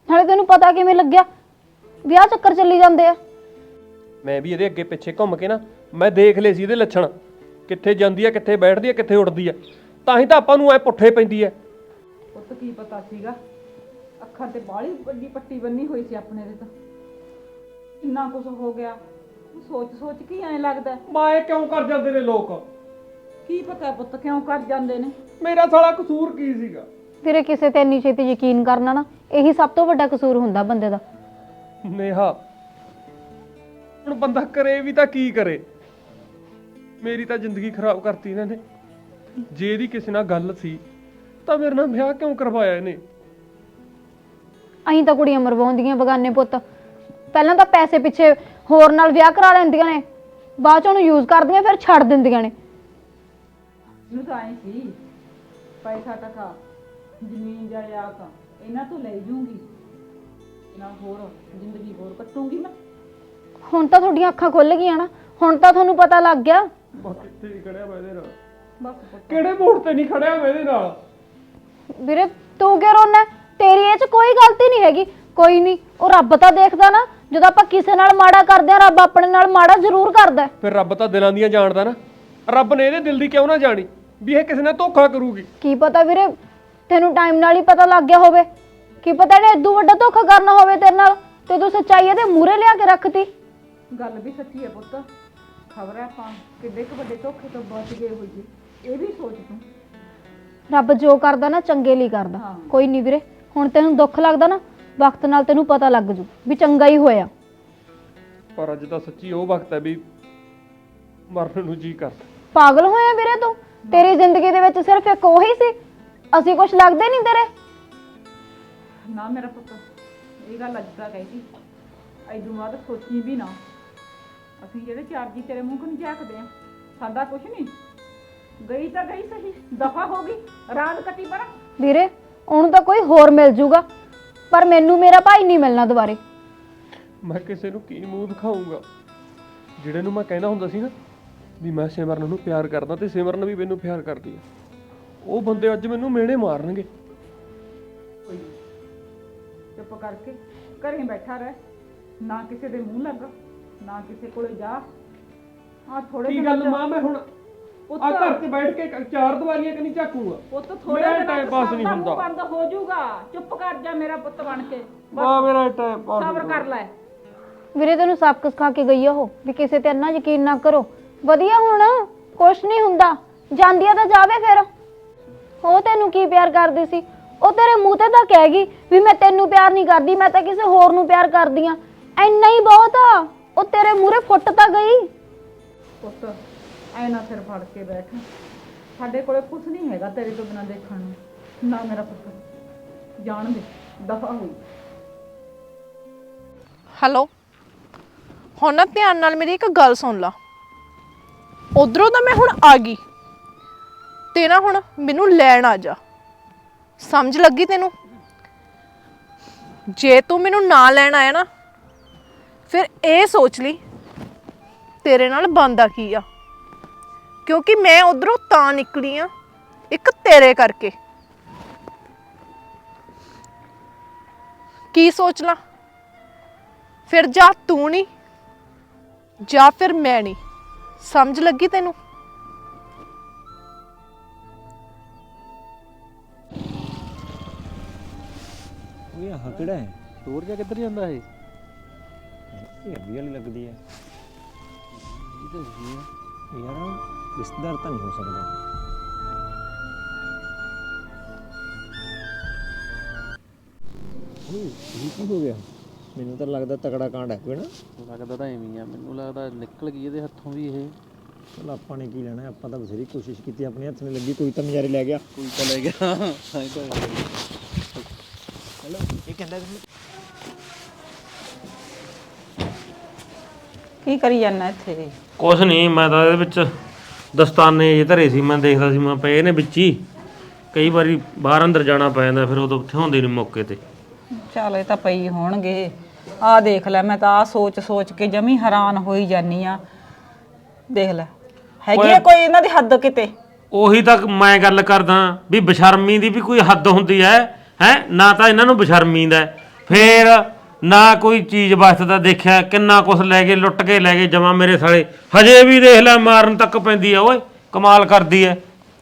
ਨਾਲੇ ਤੈਨੂੰ ਪਤਾ ਕਿਵੇਂ ਲੱਗਿਆ? ਵਿਆਹ ਚੱਕਰ ਚੱਲੀ ਜਾਂਦੇ ਆ। ਮੈਂ ਵੀ ਇਹਦੇ ਅੱਗੇ ਪਿੱਛੇ ਘੁੰਮ ਕੇ ਨਾ ਮੈਂ ਦੇਖ ਲਏ ਸੀ ਇਹਦੇ ਲੱਛਣ। ਕਿੱਥੇ ਜਾਂਦੀ ਆ ਕਿੱਥੇ ਬੈਠਦੀ ਆ ਕਿੱਥੇ ਉੱਡਦੀ ਆ। ਤਾਂ ਹੀ ਤਾਂ ਆਪਾਂ ਨੂੰ ਐ ਪੁੱਠੇ ਪੈਂਦੀ ਐ ਪੁੱਤ ਕੀ ਪਤਾ ਸੀਗਾ? ਅੱਖਾਂ ਤੇ ਬਾਹਲੀ ਵੱਡੀ ਪੱਟੀ ਬੰਨੀ ਹੋਈ ਸੀ ਆਪਣੇ ਦੇ ਤਾਂ। ਇੰਨਾ ਕੁਝ ਹੋ ਗਿਆ। ਸੋਚ ਸੋਚ ਕੇ ਐਂ ਲੱਗਦਾ ਹੈ। ਮਾਏ ਕਿਉਂ ਕਰ ਜਾਂਦੇ ਨੇ ਲੋਕ? ਕੀ ਪਤਾ ਪੁੱਤ ਕਿਉਂ ਕਰ ਜਾਂਦੇ ਨੇ? ਮੇਰਾ ਸਾਲਾ ਕਸੂਰ ਕੀ ਸੀਗਾ? ਵੀਰੇ ਕਿਸੇ ਤੇ ਇੰਨੀ ਛੇਤੀ ਯਕੀਨ ਕਰਨਾ ਨਾ ਇਹੀ ਸਭ ਤੋਂ ਵੱਡਾ ਕਸੂਰ ਹੁੰਦਾ ਬੰਦੇ ਦਾ। ਨੇਹਾ ਹੁਣ ਬੰਦਾ ਕਰੇ ਵੀ ਤਾਂ ਕੀ ਕਰੇ? ਮੇਰੀ ਤਾਂ ਜ਼ਿੰਦਗੀ ਖਰਾਬ ਕਰਤੀ ਇਹਨਾਂ ਨੇ। ਜੇ ਇਹਦੀ ਕਿਸੇ ਨਾਲ ਗੱਲ ਸੀ ਤਾਂ ਮੇਰੇ ਨਾਲ ਵਿਆਹ ਕਿਉਂ ਕਰਵਾਇਆ ਇਹਨੇ? ਅਹੀਂ ਤਾਂ ਕੁੜੀਆਂ ਮਰਵਾਉਂਦੀਆਂ ਬਗਾਨੇ ਪੁੱਤ। ਪਹਿਲਾਂ ਤਾਂ ਪੈਸੇ ਪਿੱਛੇ ਹੋਰ ਨਾਲ ਵਿਆਹ ਕਰਾ ਲੈਂਦੀਆਂ ਨੇ। ਬਾਅਦ ਚ ਉਹਨੂੰ ਯੂਜ਼ ਕਰਦੀਆਂ ਫਿਰ ਛੱਡ ਦਿੰਦੀਆਂ ਨੇ। ਨੂੰ ਤਾਂ ਐਂ ਸੀ ਪੈਸਾ ਟਕਾ ਜ਼ਮੀਨ ਜਾਇਦਾਦ ਇਹਨਾਂ ਤੋਂ ਲੈ ਜੂੰਗੀ। ਇਹਨਾਂ ਹੋਰ ਜ਼ਿੰਦਗੀ ਹੋਰ ਕੱਟੂੰਗੀ ਮੈਂ। ਹੁਣ ਤਾਂ ਤੁਹਾਡੀਆਂ ਅੱਖਾਂ ਖੁੱਲ ਗਈਆਂ ਨਾ। ਹੁਣ ਤਾਂ ਤੁਹਾਨੂੰ ਪਤਾ ਲੱਗ ਗਿਆ। ਬਸ ਕਿੱਥੇ ਹੀ ਖੜਿਆ ਮੈਂ ਇਹਦੇ ਨਾਲ। ਬਸ ਪੁੱਤ। ਕਿਹੜੇ ਮੋੜ ਤੇ ਨਹੀਂ ਖੜਿਆ ਮੈਂ ਇਹਦੇ ਨਾਲ? ਵੀਰੇ ਤੂੰ ਕਿਉਂ ਰੋਣਾ ਤੇਰੀ ਇਹ ਚ ਕੋਈ ਗਲਤੀ ਨਹੀਂ ਹੈਗੀ। ਕੋਈ ਨਹੀਂ ਉਹ ਰੱਬ ਤਾਂ ਦੇਖਦਾ ਨਾ। ਜਦੋਂ ਆਪਾਂ ਕਿਸੇ ਨਾਲ ਮਾੜਾ ਕਰਦੇ ਆ ਰੱਬ ਆਪਣੇ ਨਾਲ ਮਾੜਾ ਜ਼ਰੂਰ ਕਰਦਾ ਹੈ। ਫਿਰ ਰੱਬ ਤਾਂ ਦਿਲਾਂ ਦੀਆਂ ਜਾਣਦਾ ਨਾ। ਰੱਬ ਨੇ ਇਹਦੇ ਦਿਲ ਦੀ ਕਿਉਂ ਨਾ ਜਾਣੀ? ਵੀ ਇਹ ਕਿਸੇ ਨਾਲ ਧੋਖਾ ਕਰੂਗੀ। ਕੀ ਪਤਾ ਵੀਰੇ ਤੈਨੂੰ ਟਾਈਮ ਨਾਲ ਹੀ ਪਤਾ ਲੱਗ ਗਿਆ ਹੋਵੇ। ਕੀ ਪਤਾ ਇਹਨੇ ਇਦੋਂ ਵੱਡਾ ਧੋਖਾ ਕਰਨਾ ਹੋਵੇ ਤੇਰੇ ਨਾਲ। ਤੇ ਤੂੰ ਸੱਚਾਈ ਇਹਦੇ ਮੂਹਰੇ ਲਿਆ ਕੇ ਰੱਖਤੀ। ਗੱਲ ਵੀ ਸੱਚੀ ਹੈ ਪੁੱਤ। ਖਬਰ ਹੈ ਆਪਾਂ ਕਿੱਡੇ ਕੁ ਵੱਡੇ ਧੋਖੇ ਤੋਂ ਬਚ ਗਏ ਹੋਈਏ। ਇਹ ਵੀ ਸੋਚ ਤੂੰ। ਰੱਬ ਜੋ ਕਰਦਾ ਨਾ ਚੰਗੇ ਲਈ ਕਰਦਾ। ਹਾਂ। ਕੋਈ ਨਹੀਂ ਵੀਰੇ ਹੁਣ ਤੈਨੂੰ ਦੁੱਖ ਲੱਗਦਾ ਨਾ ਵਕਤ ਨਾਲ ਤੈਨੂੰ ਪਤਾ ਲੱਗ ਜੂ ਵੀ ਚੰਗਾ ਹੀ ਹੋਇਆ। ਪਰ ਅੱਜ ਤਾਂ ਸੱਚੀ ਉਹ ਵਕਤ ਹੈ ਵੀ ਮਰਨ ਨੂੰ ਜੀ ਕਰਦਾ। ਪਾਗਲ ਹੋਇਆ ਵੀਰੇ ਤੂੰ? ਤੇਰੀ ਜ਼ਿੰਦਗੀ ਦੇ ਵਿੱਚ ਸਿਰਫ ਇੱਕ ਉਹੀ ਸੀ? ਅਸੀਂ ਕੁਝ ਲੱਗਦੇ ਨਹੀਂ ਤੇਰੇ? ਨਾ ਮੇਰਾ ਪੁੱਤ ਇਹ ਗੱਲ ਅੱਜ ਦਾ ਕਹੀ ਐਦੋਂ ਬਾਅਦ ਸੋਚੀ ਵੀ ਨਾ। ਅਸੀਂ ਜਿਹੜੇ ਚਾਰ ਜੀ ਤੇਰੇ ਮੂੰਹ ਨੂੰ ਝਾਕਦੇ ਆ। ਸਾਡਾ ਕੁਛ ਨਹੀਂ ਗਈ ਤਾਂ ਗਈ ਸਹੀ ਦਫਾ ਹੋ ਗਈ ਰਾਤ ਕੱਟੀ ਬਣਾ ਵੀਰੇ ਉਹਨੂੰ ਤਾਂ ਕੋਈ ਹੋਰ ਮਿਲ ਜੂਗਾ ਪਰ ਮੈਨੂੰ ਮੇਰਾ ਭਾਈ ਨਹੀਂ ਮਿਲਣਾ ਦੁਬਾਰੇ। ਮੈਂ ਕਿਸੇ ਨੂੰ ਕੀ ਮੂੰਹ ਦਿਖਾਊਂਗਾ? ਜਿਹੜੇ ਨੂੰ ਮੈਂ ਕਹਿੰਦਾ ਹੁੰਦਾ ਸੀ ਨਾ ਵੀ ਮੈਂ ਸਿਮਰਨ ਨੂੰ ਪਿਆਰ ਕਰਦਾ ਤੇ ਸਿਮਰਨ ਵੀ ਮੈਨੂੰ ਪਿਆਰ ਕਰਦੀ ਆ। ਉਹ ਬੰਦੇ ਅੱਜ ਮੈਨੂੰ ਮਿਹਣੇ ਮਾਰਨਗੇ। ਚੁੱਪ ਕਰਕੇ ਘਰੇ ਬੈਠਾ ਰਹਿ। ਨਾ ਕਿਸੇ ਦੇ ਮੂੰਹ ਲੱਗ ਨਾ ਕਿਸੇ ਕੋਲੇ ਜਾ। ਆ ਥੋੜੇ ਕੀ ਗੱਲ ਮਾਂ ਮੈਂ ਹੁਣ ਆ ਘਰ 'ਚ ਬੈਠ ਕੇ ਚਾਰ ਦੀਵਾਰੀਆਂ ਕਨੀ ਝਾਕੂਗਾ। ਪੁੱਤ ਥੋੜੇ ਮੇਰਾ pass ਸਭ ਨਹੀਂ ਹੁੰਦਾ। ਬੰਦ ਹੋ ਜਾਊਗਾ ਚੁੱਪ ਕਰ ਜਾ ਮੇਰਾ ਪੁੱਤ ਬਣ ਕੇ। ਮਾਂ ਮੇਰਾ ਟਾਈਮ ਪਾਸ ਸਬਰ ਕਰ ਲੈ। ਵੀਰੇ ਤੈਨੂੰ ਸਬਕ ਸਿਖਾ ਕੇ ਗਈ ਆ ਉਹ ਵੀ ਕਿਸੇ ਤੇ ਇੰਨਾ ਯਕੀਨ ਨਾ ਕਰੋ। ਵਧੀਆ ਹੁਣ ਕੁਛ ਨਹੀਂ ਹੁੰਦਾ। ਜਾਂਦੀ ਆ ਤਾਂ ਜਾਵੇ ਫਿਰ। ਉਹ ਤੈਨੂੰ ਕੀ ਪਿਆਰ ਕਰਦੀ ਸੀ? ਉਹ ਤੇਰੇ ਮੂੰਹ ਤੇ ਤਾਂ ਕਹਿ ਗਈ ਵੀ ਮੈਂ ਤੈਨੂੰ ਪਿਆਰ ਨਹੀਂ ਕਰਦੀ ਮੈਂ ਤਾਂ ਕਿਸੇ ਹੋਰ ਨੂੰ ਪਿਆਰ ਕਰਦੀ ਆ। ਇੰਨਾ ਹੀ ਬਹੁਤ ਆ। ਉਹ ਤੇਰੇ ਮੂਹਰੇ ਫੁੱਟ ਤਾਂ ਗਈ। ਪੁੱਤ ਐ ਨਾ ਸਿਰ ਫੜ ਕੇ ਬੈਠ। ਸਾਡੇ ਕੋਲੇ ਕੁਝ ਨਹੀਂ ਹੈਗਾ ਤੇਰੇ ਤੋਂ ਬਿਨਾਂ ਦੇਖਣ ਨੂੰ। ਨਾ ਮੇਰਾ ਪੁੱਤ ਜਾਣ ਦੇ। ਦਫਾ ਹੋਈ। ਹੈਲੋ ਹੁਣ ਨਾ ਧਿਆਨ ਨਾਲ ਮੇਰੀ ਇੱਕ ਗੱਲ ਸੁਣ ਲਾ। ਉਧਰੋਂ ਤਾਂ ਮੈਂ ਹੁਣ ਆ ਗਈ। ਤੇ ਨਾ ਹੁਣ ਮੈਨੂੰ ਲੈਣ ਆ ਜਾ। ਸਮਝ ਲੱਗੀ ਤੈਨੂੰ? ਜੇ ਤੂੰ ਮੈਨੂੰ ਨਾ ਲੈਣ ਆਇਆ ਨਾ, ਫਿਰ ਇਹ ਸੋਚ ਲਈ ਤੇਰੇ ਨਾਲ ਬੰਦਾ ਕੀ ਆ? ਕਿਉਂਕਿ ਮੈਂ ਉਧਰੋਂ ਤਾਂ ਨਿਕਲੀ ਆ, ਇੱਕ ਤੇਰੇ ਕਰਕੇ। ਕੀ ਸੋਚ ਲਾ? ਫਿਰ ਜਾਂ ਤੂੰ ਨਹੀਂ ਜਾਂ ਫਿਰ ਮੈਂ ਨਹੀਂ ਸਮਝ ਲੱਗੀ ਤੈਨੂੰ? ਇਹ ਆਹ ਕਿਹੜਾ ਹੈ? ਟੂਰ ਜਾ ਕਿੱਧਰ ਜਾਂਦਾ ਇਹ? ਇਹ ਅੱਡੀ ਵਾਲੀ ਲੱਗਦੀ ਹੈ। ਇਹ ਤਾਂ ਕੀ ਯਾਰ ਰਿਸ਼ਤੇਦਾਰ ਤਾਂ ਨਹੀਂ ਹੋ ਸਕਦਾ ਓਏ ਇਹ ਕੀ ਹੋ ਗਿਆ ਮੈਨੂੰ ਤਾਂ ਲੱਗਦਾ ਤਕੜਾ ਕਾਂਡ ਹੈ ਕੋਈ ਨਾ ਲੱਗਦਾ ਤਾਂ ਐਵੇਂ ਹੀ ਆ ਮੈਨੂੰ ਲੱਗਦਾ ਨਿਕਲ ਗਈ ਇਹਦੇ ਹੱਥੋਂ ਵੀ ਇਹ ਚਲ ਆਪਾਂ ਨੇ ਕੀ ਲੈਣਾ ਹੈ, ਆਪਾਂ ਤਾਂ ਬਥੇਰੀ ਕੋਸ਼ਿਸ਼ ਕੀਤੀ ਆਪਣੇ ਹੱਥ ਨੇ ਲੱਗੀ ਕੋਈ ਤਾਂ ਨਜ਼ਾਰੇ ਲੈ ਗਿਆ ਕੋਈ ਤਾਂ ਲੈ ਗਿਆ ਹਾਂ ਇਹ ਤਾਂ ਹੈਲੋ ਇਹ ਕਹਿੰਦਾ ਤੁਸੀਂ ਕੀ ਕਰੀ ਜਾਂਦਾ ਇੱਥੇ ਕੁਛ ਨਹੀਂ ਮੈਂ ਤਾਂ ਇਹਦੇ ਵਿੱਚ ਦਸਤਾਨੇ ਜੇ ਧਰੇ ਸੀ ਮੈਂ ਦੇਖਦਾ ਸੀ ਮੈਂ ਪਏ ਨੇ ਵਿੱਚ। ਹੀ ਕਈ ਵਾਰੀ ਬਾਹਰ ਅੰਦਰ ਜਾਣਾ ਪੈ ਜਾਂਦਾ ਫਿਰ ਉਦੋਂ ਥਿਆਉਂਦੇ ਨਹੀਂ ਮੌਕੇ ਤੇ। ਚੱਲ ਇਹ ਤਾਂ ਪਈ ਹੋਣਗੇ। ਆਹ ਦੇਖ ਲੈ ਮੈਂ ਤਾਂ ਆ ਸੋਚ ਸੋਚ ਕੇ ਜਮੀ ਹੈਰਾਨ ਹੋਈ ਜਾਨੀ ਆ। ਦੇਖ ਲੈ ਹੈਗੀ ਆ ਕੋਈ ਇਹਨਾਂ ਦੀ ਹੱਦ ਕਿਤੇ? ਉਹੀ ਤਾਂ ਮੈਂ ਗੱਲ ਕਰਦਾ ਵੀ ਬਸ਼ਰਮੀ ਦੀ ਵੀ ਕੋਈ ਹੱਦ ਹੁੰਦੀ ਹੈ ਹੈ? ਨਾ ਤਾਂ ਇਹਨਾਂ ਨੂੰ ਬਸ਼ਰਮੀ ਦਾ ਹੈ, ਫੇਰ ਨਾ ਕੋਈ ਚੀਜ਼ ਵਾਸਤੇ ਤਾਂ ਦੇਖਿਆ ਕਿੰਨਾ ਕੁਛ ਲੈ ਕੇ ਲੁੱਟ ਕੇ ਲੈ ਗਏ ਜਮਾ ਮੇਰੇ ਸਾਲੇ। ਹਜੇ ਵੀ ਦੇਖ ਲੈ ਮਾਰਨ ਤੱਕ ਪੈਂਦੀ ਆ ਓਏ ਕਮਾਲ ਕਰਦੀ ਐ।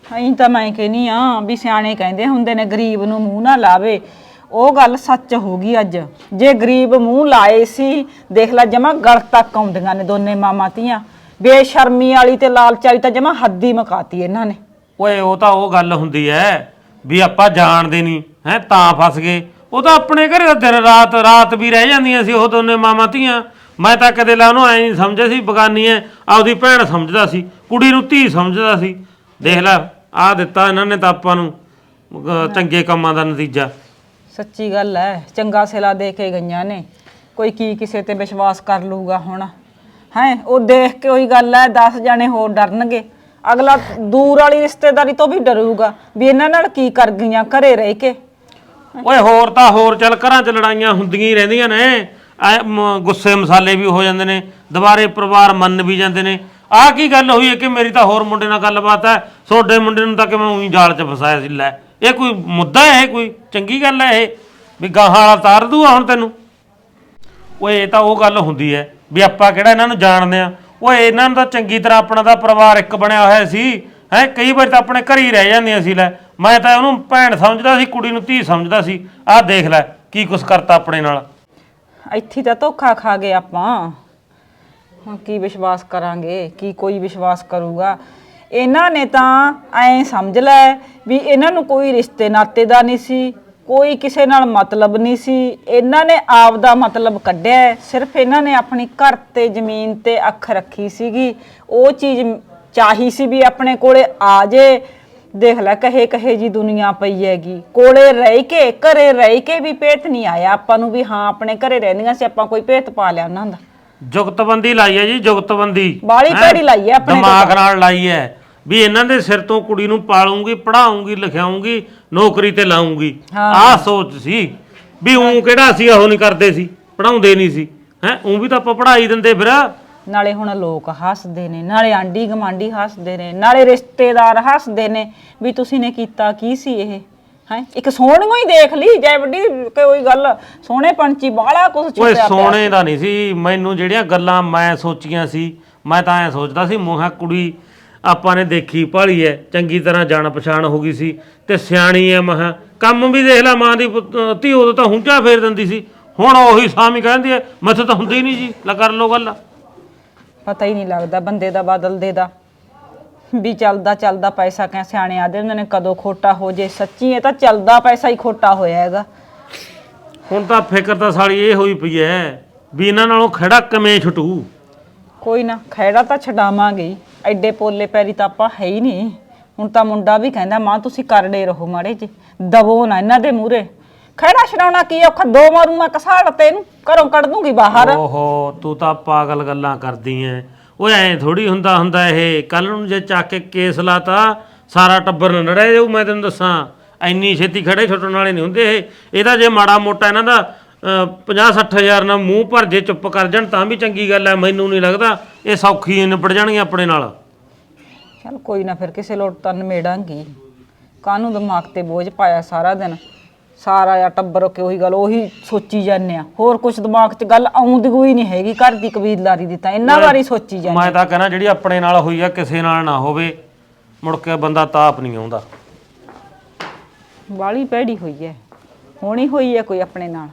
ਅਹੀਂ ਤਾਂ ਮੈਂ ਕਹਿੰਨੀ ਆ ਵੀ ਸਿਆਣੇ ਕਹਿੰਦੇ ਹੁੰਦੇ ਨੇ ਗਰੀਬ ਨੂੰ ਮੂੰਹ ਨਾ ਲਾਵੇ। ਉਹ ਗੱਲ ਸੱਚ ਹੋ ਗਈ ਅੱਜ। ਜੇ ਗਰੀਬ ਮੂੰਹ ਲਾਏ ਸੀ ਦੇਖ ਲੈ ਜਮਾ ਗਲ ਤੱਕ ਆਉਂਦੀਆਂ ਨੇ ਦੋਨੇ ਮਾਮਾ ਧੀਆਂ। ਬੇਸ਼ਰਮੀ ਵਾਲੀ ਤੇ ਲਾਲਚ ਵਾਲੀ ਤਾਂ ਜਮਾ ਹੱਦੀ ਮਕਾਤੀ ਇਹਨਾਂ ਨੇ। ਓਏ ਉਹ ਤਾਂ ਉਹ ਗੱਲ ਹੁੰਦੀ ਐ ਵੀ ਆਪਾਂ ਜਾਣਦੇ ਨਹੀਂ ਹੈ ਤਾਂ ਫਸ ਗਏ। ਉਹ ਤਾਂ ਆਪਣੇ ਘਰੇ ਤਾਂ ਦਿਨ ਰਾਤ ਰਾਤ ਵੀ ਰਹਿ ਜਾਂਦੀਆਂ ਸੀ ਉਹ ਦੋਨੇ ਮਾਮਾ ਧੀਆਂ। ਮੈਂ ਤਾਂ ਕਦੇ ਲਾ ਉਹਨੂੰ ਐ ਨਹੀਂ ਸਮਝਿਆ ਸੀ ਬਗਾਨੀ ਐ ਆਪਦੀ ਭੈਣ ਸਮਝਦਾ ਸੀ ਕੁੜੀ ਨੂੰ ਧੀ ਸਮਝਦਾ ਸੀ। ਦੇਖ ਲੈ ਆ ਦਿੱਤਾ ਇਹਨਾਂ ਨੇ ਤਾਂ ਆਪਾਂ ਨੂੰ ਅਹ, ਚੰਗੇ ਕੰਮਾਂ ਦਾ ਨਤੀਜਾ। ਸੱਚੀ ਗੱਲ ਹੈ ਚੰਗਾ ਸਿਲਾ ਦੇ ਕੇ ਗਈਆਂ ਨੇ। ਕੋਈ ਕੀ ਕਿਸੇ ਤੇ ਵਿਸ਼ਵਾਸ ਕਰ ਲੂਗਾ ਹੁਣ। ਹੈ ਉਹ ਦੇਖ ਕੇ ਉਹੀ ਗੱਲ ਹੈ 10 ਜਾਣੇ ਹੋਰ ਡਰਨਗੇ। ਅਗਲਾ ਦੂਰ ਵਾਲੀ ਰਿਸ਼ਤੇਦਾਰੀ ਤੋਂ ਵੀ ਡਰੂਗਾ ਵੀ ਇਹਨਾਂ ਨਾਲ ਕੀ ਕਰ ਗਈਆਂ ਘਰੇ ਰਹਿ ਕੇ। ਓਏ ਹੋਰ ਤਾਂ ਹੋਰ ਚੱਲ, ਘਰਾਂ 'ਚ ਲੜਾਈਆਂ ਹੁੰਦੀਆਂ ਹੀ ਰਹਿੰਦੀਆਂ ਨੇ। ਐ ਮ- ਗੁੱਸੇ ਮਸਾਲੇ ਵੀ ਹੋ ਜਾਂਦੇ ਨੇ, ਦੁਬਾਰੇ ਪਰਿਵਾਰ ਮੰਨ ਵੀ ਜਾਂਦੇ ਨੇ। ਆਹ ਕੀ ਗੱਲ ਹੋਈ ਹੈ ਕਿ ਮੇਰੀ ਤਾਂ ਹੋਰ ਮੁੰਡੇ ਨਾਲ ਗੱਲਬਾਤ ਹੈ, ਤੁਹਾਡੇ ਮੁੰਡੇ ਨੂੰ ਤਾਂ ਕਿ ਮੈਂ ਉਹੀ ਜਾਲ 'ਚ ਫਸਾਇਆ ਸੀ, ਲੈ। ਇਹ ਕੋਈ ਮੁੱਦਾ ਹੈ ਇਹ ਕੋਈ? ਚੰਗੀ ਗੱਲ ਹੈ ਇਹ? ਵੀ ਗਾਹਾਂ ਵਾਲਾ ਤਾਰ ਦੂਆ ਹੁਣ ਤੈਨੂੰ? ਓਏ, ਇਹ ਤਾਂ ਉਹ ਗੱਲ ਹੁੰਦੀ ਹੈ ਵੀ ਆਪਾਂ ਕਿਹੜਾ ਇਹਨਾਂ ਨੂੰ ਜਾਣਦੇ ਆ ਓਏ, ਇਹਨਾਂ ਨੂੰ ਤਾਂ ਚੰਗੀ ਤਰ੍ਹਾਂ ਆਪਣਾ ਦਾ ਪਰਿਵਾਰ ਇੱਕ ਬਣਿਆ ਹੋਇਆ ਸੀ, ਹੈ? ਕਈ ਵਾਰ ਤਾਂ ਆਪਣੇ ਘਰ ਹੀ ਰਹਿ ਜਾਂਦੀਆਂ ਸੀ, ਲੈ। ਮੈਂ ਤਾਂ ਉਹਨੂੰ ਭੈਣ ਸਮਝਦਾ ਸੀ, ਕੁੜੀ ਨੂੰ ਧੀ ਸਮਝਦਾ ਸੀ। ਆਹ ਦੇਖ ਲੈ, ਕੀ ਕੁਛ ਕਰਤਾ ਆਪਣੇ ਨਾਲ। ਇੱਥੇ ਤਾਂ ਧੋਖਾ ਖਾ ਗਏ ਆਪਾਂ। ਹੁਣ ਕੀ ਵਿਸ਼ਵਾਸ ਕਰਾਂਗੇ, ਕੀ ਕੋਈ ਵਿਸ਼ਵਾਸ ਕਰੂਗਾ। ਇਹਨਾਂ ਨੇ ਤਾਂ ਐਂ ਸਮਝ ਲੈ ਵੀ ਇਹਨਾਂ ਨੂੰ ਕੋਈ ਰਿਸ਼ਤੇ ਨਾਤੇ ਦਾ ਨਹੀਂ ਸੀ, ਕੋਈ ਕਿਸੇ ਨਾਲ ਮਤਲਬ ਨਹੀਂ ਸੀ। ਇਹਨਾਂ ਨੇ ਆਪ ਦਾ ਮਤਲਬ ਕੱਢਿਆ ਹੈ। ਸਿਰਫ ਇਹਨਾਂ ਨੇ ਆਪਣੀ ਘਰ ਤੇ ਜ਼ਮੀਨ ਤੇ ਅੱਖ ਰੱਖੀ ਸੀਗੀ। ਉਹ ਚੀਜ਼ ਚਾਹੀ ਸੀ ਵੀ ਆਪਣੇ ਕੋਲੇ ਆ ਜੇ। ਦੇਖ ਲੈ ਕਹੇ ਕਹੇ ਜੀ ਦੁਨੀਆ ਪਈ ਹੈਗੀ। ਕੋਲੇ ਰਹਿ ਕੇ ਘਰੇ ਰਹਿ ਕੇ ਵੀ ਭੇਤ ਨਹੀਂ ਆਇਆ। ਆਪਾਂ ਨੂੰ ਵੀ ਹਾਂ ਆਪਣੇ ਘਰੇ ਰਹਿੰਦੀਆਂ ਸੀ ਆਪਾਂ ਕੋਈ ਭੇਤ ਪਾ ਲਿਆ ਉਹਨਾਂ ਦਾ। ਜੁਗਤਬੰਦੀ ਲਾਈ ਹੈ ਜੀ ਜੁਗਤਬੰਦੀ। ਬਾਹਲੀ ਹੈਂ? ਭੈੜੀ ਲਾਈ ਹੈ ਆਪਣੇ ਤੇ ਦਿਮਾਗ ਨਾਲ ਲਾਈ ਹੈ ਵੀ ਇਹਨਾਂ ਦੇ ਸਿਰ ਤੋਂ ਕੁੜੀ ਨੂੰ ਪਾਲੂੰਗੀ ਪੜਾਉਂਗੀ ਲਿਖਾਉਂਗੀ ਨੌਕਰੀ ਤੇ ਲਾਉਂਗੀ ਆਹ ਸੋਚ ਸੀ ਵੀ ਉਹ ਕਿਹੜਾ ਸੀ ਉਹ ਨਹੀਂ ਕਰਦੇ ਸੀ ਪੜਾਉਂਦੇ ਨਹੀਂ ਸੀ। ਹੈ? ਉਹ ਵੀ ਤਾਂ ਆਪਾਂ ਪੜਾਈ ਦਿੰਦੇ ਫਿਰ। ਨਾਲੇ ਹੁਣ ਲੋਕ ਹੱਸਦੇ ਨੇ ਨਾਲੇ ਆਂਢੀ ਗਮਾਂਡੀ ਹੱਸਦੇ ਨੇ ਨਾਲੇ ਰਿਸ਼ਤੇਦਾਰ ਹੱਸਦੇ ਨੇ ਵੀ ਤੁਸੀਂ ਨੇ ਕੀਤਾ ਕੀ ਸੀ ਇਹ? ਹੈ? ਇੱਕ ਸੋਹਣੀਓ ਹੀ ਦੇਖ ਲਈ ਜੈ ਵੱਡੀ ਕੋਈ ਗੱਲ ਸੋਹਣੇ ਪੰਛੀ ਬਾਹਲਾ ਕੁਝ ਓਏ ਛੁਪਿਆ ਪਿਆ ਸੋਹਣੇ ਦਾ ਨਹੀਂ ਸੀ ਮੈਨੂੰ ਜਿਹੜੀਆਂ ਗੱਲਾਂ ਮੈਂ ਸੋਚੀਆਂ ਸੀ ਮੈਂ ਤਾਂ ਐ ਸੋਚਦਾ ਸੀ ਮੋਹਾ ਕੁੜੀ ਆਪਾਂ ਨੇ ਦੇਖੀ ਭਾਲੀ ਐ ਚੰਗੀ ਤਰ੍ਹਾਂ ਜਾਣ ਪਛਾਣ ਹੋ ਗਈ ਸੀ ਤੇ ਸਿਆਣੀ ਐ ਮਹਾ ਕੰਮ ਵੀ ਦੇਖ ਲੈ ਮਾਂ ਦੀ ਪੁੱਤ- ਧੀ ਉਦੋਂ ਤਾਂ ਹੁੰਝਾ ਫੇਰ ਦਿੰਦੀ ਸੀ ਹੁਣ ਉਹੀ ਸਾਮੀ ਕਹਿੰਦੀ ਐ ਮੈਥੋਂ ਤਾਂ ਹੁੰਦੀ ਨਹੀਂ ਜੀ ਲੈ ਕਰ ਲੋ ਗੱਲ। ਪਤਾ ਹੀ ਨਹੀਂ ਲੱਗਦਾ ਬੰਦੇ ਦਾ ਬਦਲਦੇ ਦਾ ਵੀ ਚੱਲਦਾ ਚੱਲਦਾ ਪੈਸਾ ਕਹਿ ਸਿਆਣੇ ਆਦੇ ਹੁੰਦੇ ਨੇ ਕਦੋਂ ਖੋਟਾ ਹੋ ਜੇ ਸੱਚੀ ਇਹ ਤਾਂ ਚੱਲਦਾ ਪੈਸਾ ਹੀ ਖੋਟਾ ਹੋਇਆ ਹੈਗਾ। ਹੁਣ ਤਾਂ ਫਿਕਰ ਤਾਂ ਸਾਲੀ ਇਹ ਹੋਈ ਪਈ ਐ ਵੀ ਇਹਨਾਂ ਨਾਲੋਂ ਖੜਾ ਕਿਵੇਂ ਛੁੱਟੂ? ਕੋਈ ਨਾ ਖੈੜਾ ਤਾਂ ਛਡਾਵਾਂਗੇ ਹੀ। ਐਡੇ ਪੋਲੇ ਪੈਰੀ ਤਾਂ ਆਪਾਂ ਹੈ ਹੀ ਨਹੀਂ। ਹੁਣ ਤਾਂ ਮੁੰਡਾ ਵੀ ਕਹਿੰਦਾ ਮਾਂ ਤੁਸੀਂ ਕਰੜੇ ਰਹੋ ਮਾੜੇ ਜੀ। ਦਬੋ ਨਾ ਇਹਨਾਂ ਦੇ ਮੂਰੇ ਖੈੜਾ ਛਡਾਉਣਾ ਕੀ ਔਖਾ? ਦੋ ਮਾਰੂ ਮੈਂ ਕਸਾੜ ਤੇ ਇਹਨੂੰ ਘਰੋਂ ਕੱਢ ਦੂੰਗੀ ਬਾਹਰ। ਓਹੋ ਤੂੰ ਤਾਂ ਪਾਗਲ ਗੱਲਾਂ ਕਰਦੀ ਐ। ਓਏ ਐ ਥੋੜੀ ਹੁੰਦਾ ਹੁੰਦਾ ਇਹ। ਕੱਲ ਨੂੰ ਜੇ ਚੱਕ ਕੇ ਕੇਸ ਲਾਤਾ ਸਾਰਾ ਟੱਬਰ ਨਾ ਨੜਿਆ ਜਾਊ ਮੈਂ ਤੈਨੂੰ ਦੱਸਾਂ। ਐਨੀ ਛੇਤੀ ਖੜੇ ਛੁੱਟਣ ਵਾਲੇ ਨਹੀਂ ਹੁੰਦੇ ਇਹ। ਇਹਦਾ ਜੇ ਮਾੜਾ ਮੋਟਾ ਇਹਨਾਂ ਦਾ 50 ਹਜ਼ਾਰ ਨਾਲ ਮੂੰਹ ਭਰ ਜੇ ਚੁੱਪ ਕਰ ਜਾਣ ਤਾਂ ਵੀ ਚੰਗੀ ਗੱਲ ਐ। ਮੈਨੂੰ ਨਹੀਂ ਲੱਗਦਾ ਇਹ ਸੌਖੀ ਹੀ ਨਿਬੜ ਜਾਣਗੇ ਆਪਣੇ ਨਾਲ। ਚਲ ਕੋਈ ਨਾ ਫਿਰ ਕਿਸੇ ਲੋਟ ਤਾਂ ਨਿਮੇੜਾਂਗੀ। ਕਾਹਨੂੰ ਦਿਮਾਗ ਤੇ ਬੋਝ ਪਾਇਆ ਸਾਰਾ ਦਿਨ? ਸਾਰਾ ਆ ਟੱਬਰ ਕੇ ਉਹੀ ਗੱਲ ਉਹੀ ਸੋਚੀ ਜਾਂਦੇ ਆ। ਹੋਰ ਕੁਝ ਦਿਮਾਗ 'ਚ ਗੱਲ ਆਉਂਦੀ ਕੋਈ ਨਹੀਂ ਹੈਗੀ ਘਰ ਦੀ ਕਬੀਲਦਾਰੀ ਦੀ ਤਾਂ। ਇੰਨਾ ਵਾਰੀ ਸੋਚੀ ਜਾਂਦੇ ਮੈਂ ਤਾਂ ਕਹਿੰਦਾ ਜਿਹੜੀ ਆਪਣੇ ਨਾਲ ਹੋਈ ਆ ਕਿਸੇ ਨਾਲ ਨਾ ਹੋਵੇ ਮੁੜ ਕੇ ਬੰਦਾ ਤਾਪ ਨਹੀਂ ਆਉਂਦਾ। ਬਾਲੀ ਭੈੜੀ ਹੋਈ ਹੈ ਹੋਣੀ ਹੋਈ ਹੈ ਕੋਈ ਆਪਣੇ ਨਾਲ।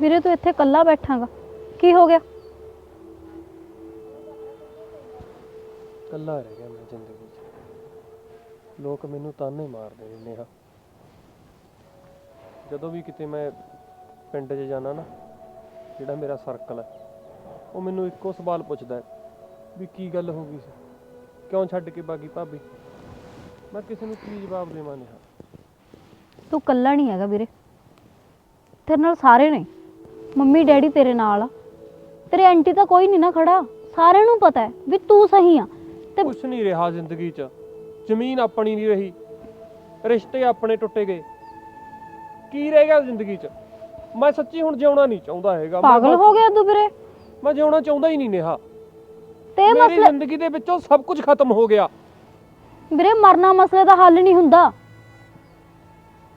ਵੀਰੇ ਤੂੰ ਇੱਥੇ ਇਕੱਲਾ ਬੈਠਾਂਗਾ। ਕੀ ਹੋ ਗਿਆ? ਇਕੱਲਾ ਰਹਿ ਗਿਆ ਮੈਂ ਜ਼ਿੰਦਗੀ 'ਚ। ਲੋਕ ਮੈਨੂੰ ਤਾਨੇ ਮਾਰਦੇ ਨੇ ਨੇਹਾ। ਜਦੋਂ ਵੀ ਕਿਤੇ ਮੈਂ ਪਿੰਡ 'ਚ ਜਾਣਾ ਨਾ, ਜਿਹੜਾ ਮੇਰਾ ਸਰਕਲ ਹੈ, ਉਹ ਮੈਨੂੰ ਇੱਕੋ ਸਵਾਲ ਪੁੱਛਦਾ ਵੀ ਕੀ ਗੱਲ ਹੋ ਗਈ ਸੀ? ਕਿਉਂ ਛੱਡ ਕੇ ਬਾਗੀ ਭਾਬੀ? ਮੈਂ ਕਿਸੇ ਨੂੰ ਕੀ ਜਵਾਬ ਦੇਵਾਂ ਨੇਹਾ? ਤੂੰ ਇਕੱਲਾ ਨਹੀਂ ਹੈਗਾ ਵੀਰੇ। ਤੇਰੇ ਨਾਲ ਸਾਰੇ ਨੇ। ਮੰਮੀ, ਡੈਡੀ ਤੇਰੇ ਨਾਲ ਆ। ਤੇਰੇ ਆਂਟੀ ਤਾਂ ਕੋਈ ਨਹੀਂ ਨਾ ਖੜਾ। ਸਾਰਿਆਂ ਨੂੰ ਪਤਾ ਹੈ ਵੀ ਤੂੰ ਸਹੀ ਆ। ਤੇ ਕੁਛ ਨਹੀਂ ਰਿਹਾ ਜ਼ਿੰਦਗੀ 'ਚ। ਜ਼ਮੀਨ ਆਪਣੀ ਨਹੀਂ ਰਹੀ। ਰਿਸ਼ਤੇ ਆਪਣੇ ਟੁੱਟੇ ਗਏ। ਕੀ ਰਹਿ ਗਿਆ ਜ਼ਿੰਦਗੀ 'ਚ? ਮੈਂ ਸੱਚੀ ਹੁਣ ਜਿਉਣਾ ਨਹੀਂ ਚਾਹੁੰਦਾ ਹੈਗਾ। ਮੈਂ ਪਾਗਲ ਹੋ ਗਿਆ ਤੂੰ ਵੀਰੇ। ਮੈਂ ਜਿਉਣਾ ਚਾਹੁੰਦਾ ਹੀ ਨਹੀਂ ਨੇਹਾ। ਤੇ ਮੇਰੀ ਮਸਲਾ ਜ਼ਿੰਦਗੀ ਦੇ ਵਿੱਚੋਂ ਸਭ ਕੁਝ ਖਤਮ ਹੋ ਗਿਆ। ਵੀਰੇ ਮਰਨਾ ਮਸਲੇ ਦਾ ਹੱਲ ਨਹੀਂ ਹੁੰਦਾ।